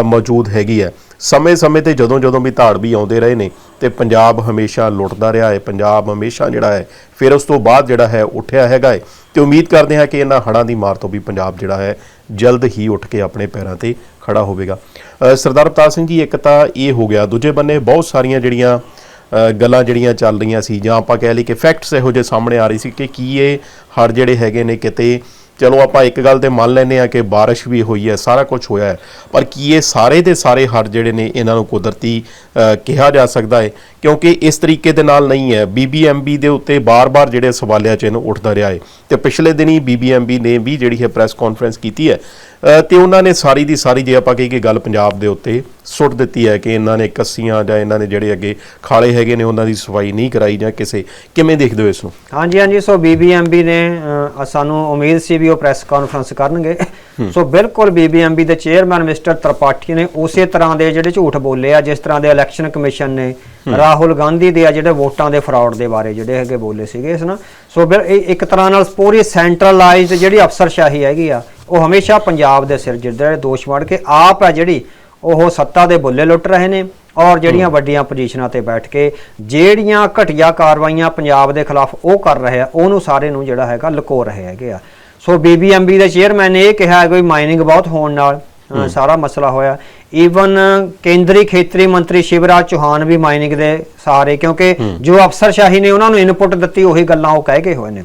ਮੌਜੂਦ ਹੈਗੀ ਹੈ। ਸਮੇਂ-ਸਮੇਂ ਤੇ ਜਦੋਂ-ਜਦੋਂ ਵੀ ਧਾੜ ਵੀ ਆਉਂਦੇ ਰਹੇ ਨੇ ਤੇ ਪੰਜਾਬ ਹਮੇਸ਼ਾ ਲੁੱਟਦਾ ਰਿਹਾ ਹੈ, ਪੰਜਾਬ ਹਮੇਸ਼ਾ ਜਿਹੜਾ ਹੈ, ਫਿਰ ਉਸ ਤੋਂ ਬਾਅਦ ਜਿਹੜਾ ਹੈ, ਉੱਠਿਆ ਹੈਗਾ ਹੈ। ਤੇ ਉਮੀਦ ਕਰਦੇ ਹਾਂ ਕਿ ਇਹਨਾਂ ਹੜ੍ਹਾਂ ਦੀ ਮਾਰ ਤੋਂ ਵੀ ਪੰਜਾਬ ਜਿਹੜਾ ਹੈ, ਜਲਦ ਹੀ ਉੱਠ ਕੇ ਆਪਣੇ ਪੈਰਾਂ ਤੇ ਖੜਾ ਹੋਵੇਗਾ। ਸਰਦਾਰ ਪ੍ਰਤਾਪ ਸਿੰਘ ਜੀ, ਇੱਕ ਤਾਂ ਇਹ ਹੋ ਗਿਆ। ਦੂਜੇ ਬੰਨੇ ਬਹੁਤ ਸਾਰੀਆਂ ਜਿਹੜੀਆਂ ਗੱਲਾਂ ਜਿਹੜੀਆਂ ਚੱਲ ਰਹੀਆਂ ਸੀ ਜਾਂ ਆਪਾਂ ਕਹਿ ਲਈ ਕਿ ਫੈਕਟਸ ਇਹੋ ਜਿਹੇ ਸਾਹਮਣੇ ਆ ਰਹੀ ਸੀ ਕਿ ਕੀ ਇਹ ਹੜ ਜਿਹੜੇ ਹੈਗੇ ਨੇ, ਕਿਤੇ ਚਲੋ ਆਪਾਂ ਇੱਕ ਗੱਲ ਤੇ ਮੰਨ ਲੈਨੇ ਆ ਕਿ ਬਾਰਿਸ਼ ਵੀ ਹੋਈ ਹੈ, ਸਾਰਾ ਕੁਝ ਹੋਇਆ ਹੈ, ਪਰ ਕੀ ਇਹ ਸਾਰੇ ਦੇ ਸਾਰੇ ਹੜ ਜਿਹੜੇ ਨੇ, ਇਹਨਾਂ ਨੂੰ ਕੁਦਰਤੀ ਕਿਹਾ ਜਾ ਸਕਦਾ ਹੈ? ਕਿਉਂਕਿ ਇਸ ਤਰੀਕੇ ਦੇ ਨਾਲ ਨਹੀਂ ਹੈ। ਬੀਬੀਐਮਬੀ ਦੇ ਉੱਤੇ ਬਾਰ-ਬਾਰ ਜਿਹੜੇ ਸਵਾਲਿਆ ਚਿੰਨ੍ਹ ਉੱਠਦਾ ਰਿਹਾ ਹੈ। ਤੇ ਪਿਛਲੇ ਦਿਨੀ ਬੀਬੀਐਮਬੀ ਨੇ ਵੀ ਜਿਹੜੀ ਹੈ ਪ੍ਰੈਸ ਕਾਨਫਰੰਸ ਕੀਤੀ ਹੈ ਤੇ ਉਹਨਾਂ ਨੇ ਸਾਰੀ ਦੀ ਸਾਰੀ ਜੇ ਆਪਾਂ ਕਹੀਏ ਗੱਲ ਪੰਜਾਬ ਦੇ ਉੱਤੇ ਸੁੱਟ ਦਿੱਤੀ ਹੈ ਕਿ ਇਹਨਾਂ ਨੇ ਕੱਸੀਆਂ ਜਾਂ ਇਹਨਾਂ ਨੇ ਜਿਹੜੇ ਅੱਗੇ ਖਾਲੇ ਹੈਗੇ ਨੇ ਉਹਨਾਂ ਦੀ ਸਫ਼ਾਈ ਨਹੀਂ ਕਰਾਈ ਜਾਂ ਕਿਸੇ ਕਿਵੇਂ ਦੇਖਦੇ ਹੋ ਇਸ ਨੂੰ? ਹਾਂਜੀ ਹਾਂਜੀ ਸੋ ਬੀਬੀਐਮਬੀ ਨੇ ਸਾਨੂੰ ਉਮੀਦ ਸੀ ਵੀ ਉਹ ਪ੍ਰੈਸ ਕਾਨਫਰੰਸ ਕਰਨਗੇ। ਸੋ ਬਿਲਕੁਲ ਬੀਬੀਐਮਬੀ ਦੇ ਚੇਅਰਮੈਨ ਮਿਸਟਰ ਤਰਪਾਠੀ ਨੇ ਉਸੇ ਤਰ੍ਹਾਂ ਦੇ ਜਿਹੜੇ ਝੂਠ ਬੋਲੇ ਆ ਜਿਸ ਤਰ੍ਹਾਂ ਦੇ ਇਲੈਕਸ਼ਨ ਕਮਿਸ਼ਨ ਨੇ ਰਾਹੁਲ ਗਾਂਧੀ ਦੇ ਆ ਜਿਹੜੇ ਵੋਟਾਂ ਦੇ ਫਰਾਡ ਦੇ ਬਾਰੇ ਜਿਹੜੇ ਹੈਗੇ ਬੋਲੇ ਸੀਗੇ ਇਸ ਨਾਲ। ਸੋ ਇੱਕ ਤਰ੍ਹਾਂ ਨਾਲ ਪੂਰੀ ਸੈਂਟਰਲਾਈਜ਼ਡ ਜਿਹੜੀ ਅਫਸਰਸ਼ਾਹੀ ਹੈਗੀ ਆ ਉਹ ਹਮੇਸ਼ਾ ਪੰਜਾਬ ਦੇ ਸਿਰ ਜਿਹੜੇ ਦੋਸ਼ ਵੜ ਕੇ ਆਪ ਆ ਜਿਹੜੀ ਉਹ ਸੱਤਾ ਦੇ ਬੁੱਲੇ ਲੁੱਟ ਰਹੇ ਨੇ ਔਰ ਜਿਹੜੀਆਂ ਵੱਡੀਆਂ ਪੋਜੀਸ਼ਨਾਂ ਤੇ ਬੈਠ ਕੇ ਜਿਹੜੀਆਂ ਘਟੀਆ ਕਾਰਵਾਈਆਂ ਪੰਜਾਬ ਦੇ ਖਿਲਾਫ ਉਹ ਕਰ ਰਹੇ ਆ ਉਹਨੂੰ ਸਾਰੇ ਨੂੰ ਜਿਹੜਾ ਹੈਗਾ ਲੁਕੋ ਰਹੇ ਹੈਗੇ ਆ। ਸੋ ਬੀਬੀਐਮਬੀ ਦੇ ਚੇਅਰਮੈਨ ਨੇ ਇਹ ਕਿਹਾ ਹੈ ਕੋਈ ਮਾਈਨਿੰਗ ਬਹੁਤ ਹੋਣ ਨਾਲ ਸਾਰਾ ਮਸਲਾ ਹੋਇਆ। ਈਵਨ ਕੇਂਦਰੀ ਖੇਤਰੀ ਮੰਤਰੀ ਸ਼ਿਵਰਾਜ ਚੌਹਾਨ ਵੀ ਮਾਈਨਿੰਗ ਦੇ ਸਾਰੇ ਕਿਉਂਕਿ ਜੋ ਅਫਸਰਸ਼ਾਹੀ ਨੇ ਉਹਨਾਂ ਨੂੰ ਇਨਪੁਟ ਦਿੱਤੀ ਉਹੀ ਗੱਲਾਂ ਉਹ ਕਹਿ ਕੇ ਹੋਏ ਨੇ।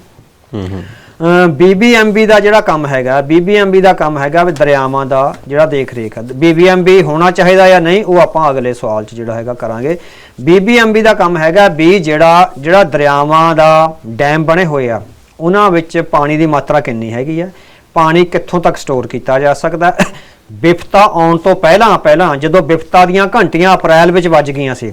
ਹੂੰ ਹੂੰ। ਬੀਬੀਐਮਬੀ ਦਾ ਜਿਹੜਾ ਕੰਮ ਹੈਗਾ ਬੀਬੀਐਮਬੀ ਦਾ ਕੰਮ ਹੈਗਾ ਵੀ ਦਰਿਆਵਾਂ ਦਾ ਜਿਹੜਾ ਦੇਖ ਰੇਖ ਹੈ ਬੀਬੀਐਮਬੀ ਹੋਣਾ ਚਾਹੀਦਾ ਜਾਂ ਨਹੀਂ ਉਹ ਆਪਾਂ ਅਗਲੇ ਸਵਾਲ 'ਚ ਜਿਹੜਾ ਹੈਗਾ ਕਰਾਂਗੇ। ਬੀਬੀਐਮਬੀ ਦਾ ਕੰਮ ਹੈਗਾ ਵੀ ਜਿਹੜਾ ਜਿਹੜਾ ਦਰਿਆਵਾਂ ਦਾ ਡੈਮ ਬਣੇ ਹੋਏ ਆ ਉਹਨਾਂ ਵਿੱਚ ਪਾਣੀ ਦੀ ਮਾਤਰਾ ਕਿੰਨੀ ਹੈਗੀ ਆ? ਪਾਣੀ ਕਿੱਥੋਂ ਤੱਕ ਸਟੋਰ ਕੀਤਾ ਜਾ ਸਕਦਾ? ਹੈ? ਬਿਫਤਾ ਆਉਣ ਤੋਂ ਪਹਿਲਾਂ ਪਹਿਲਾਂ ਜਦੋਂ ਬਿਫਤਾ ਦੀਆਂ ਘੰਟੀਆਂ ਅਪ੍ਰੈਲ ਵਿੱਚ ਵੱਜ ਗਈਆਂ ਸੀ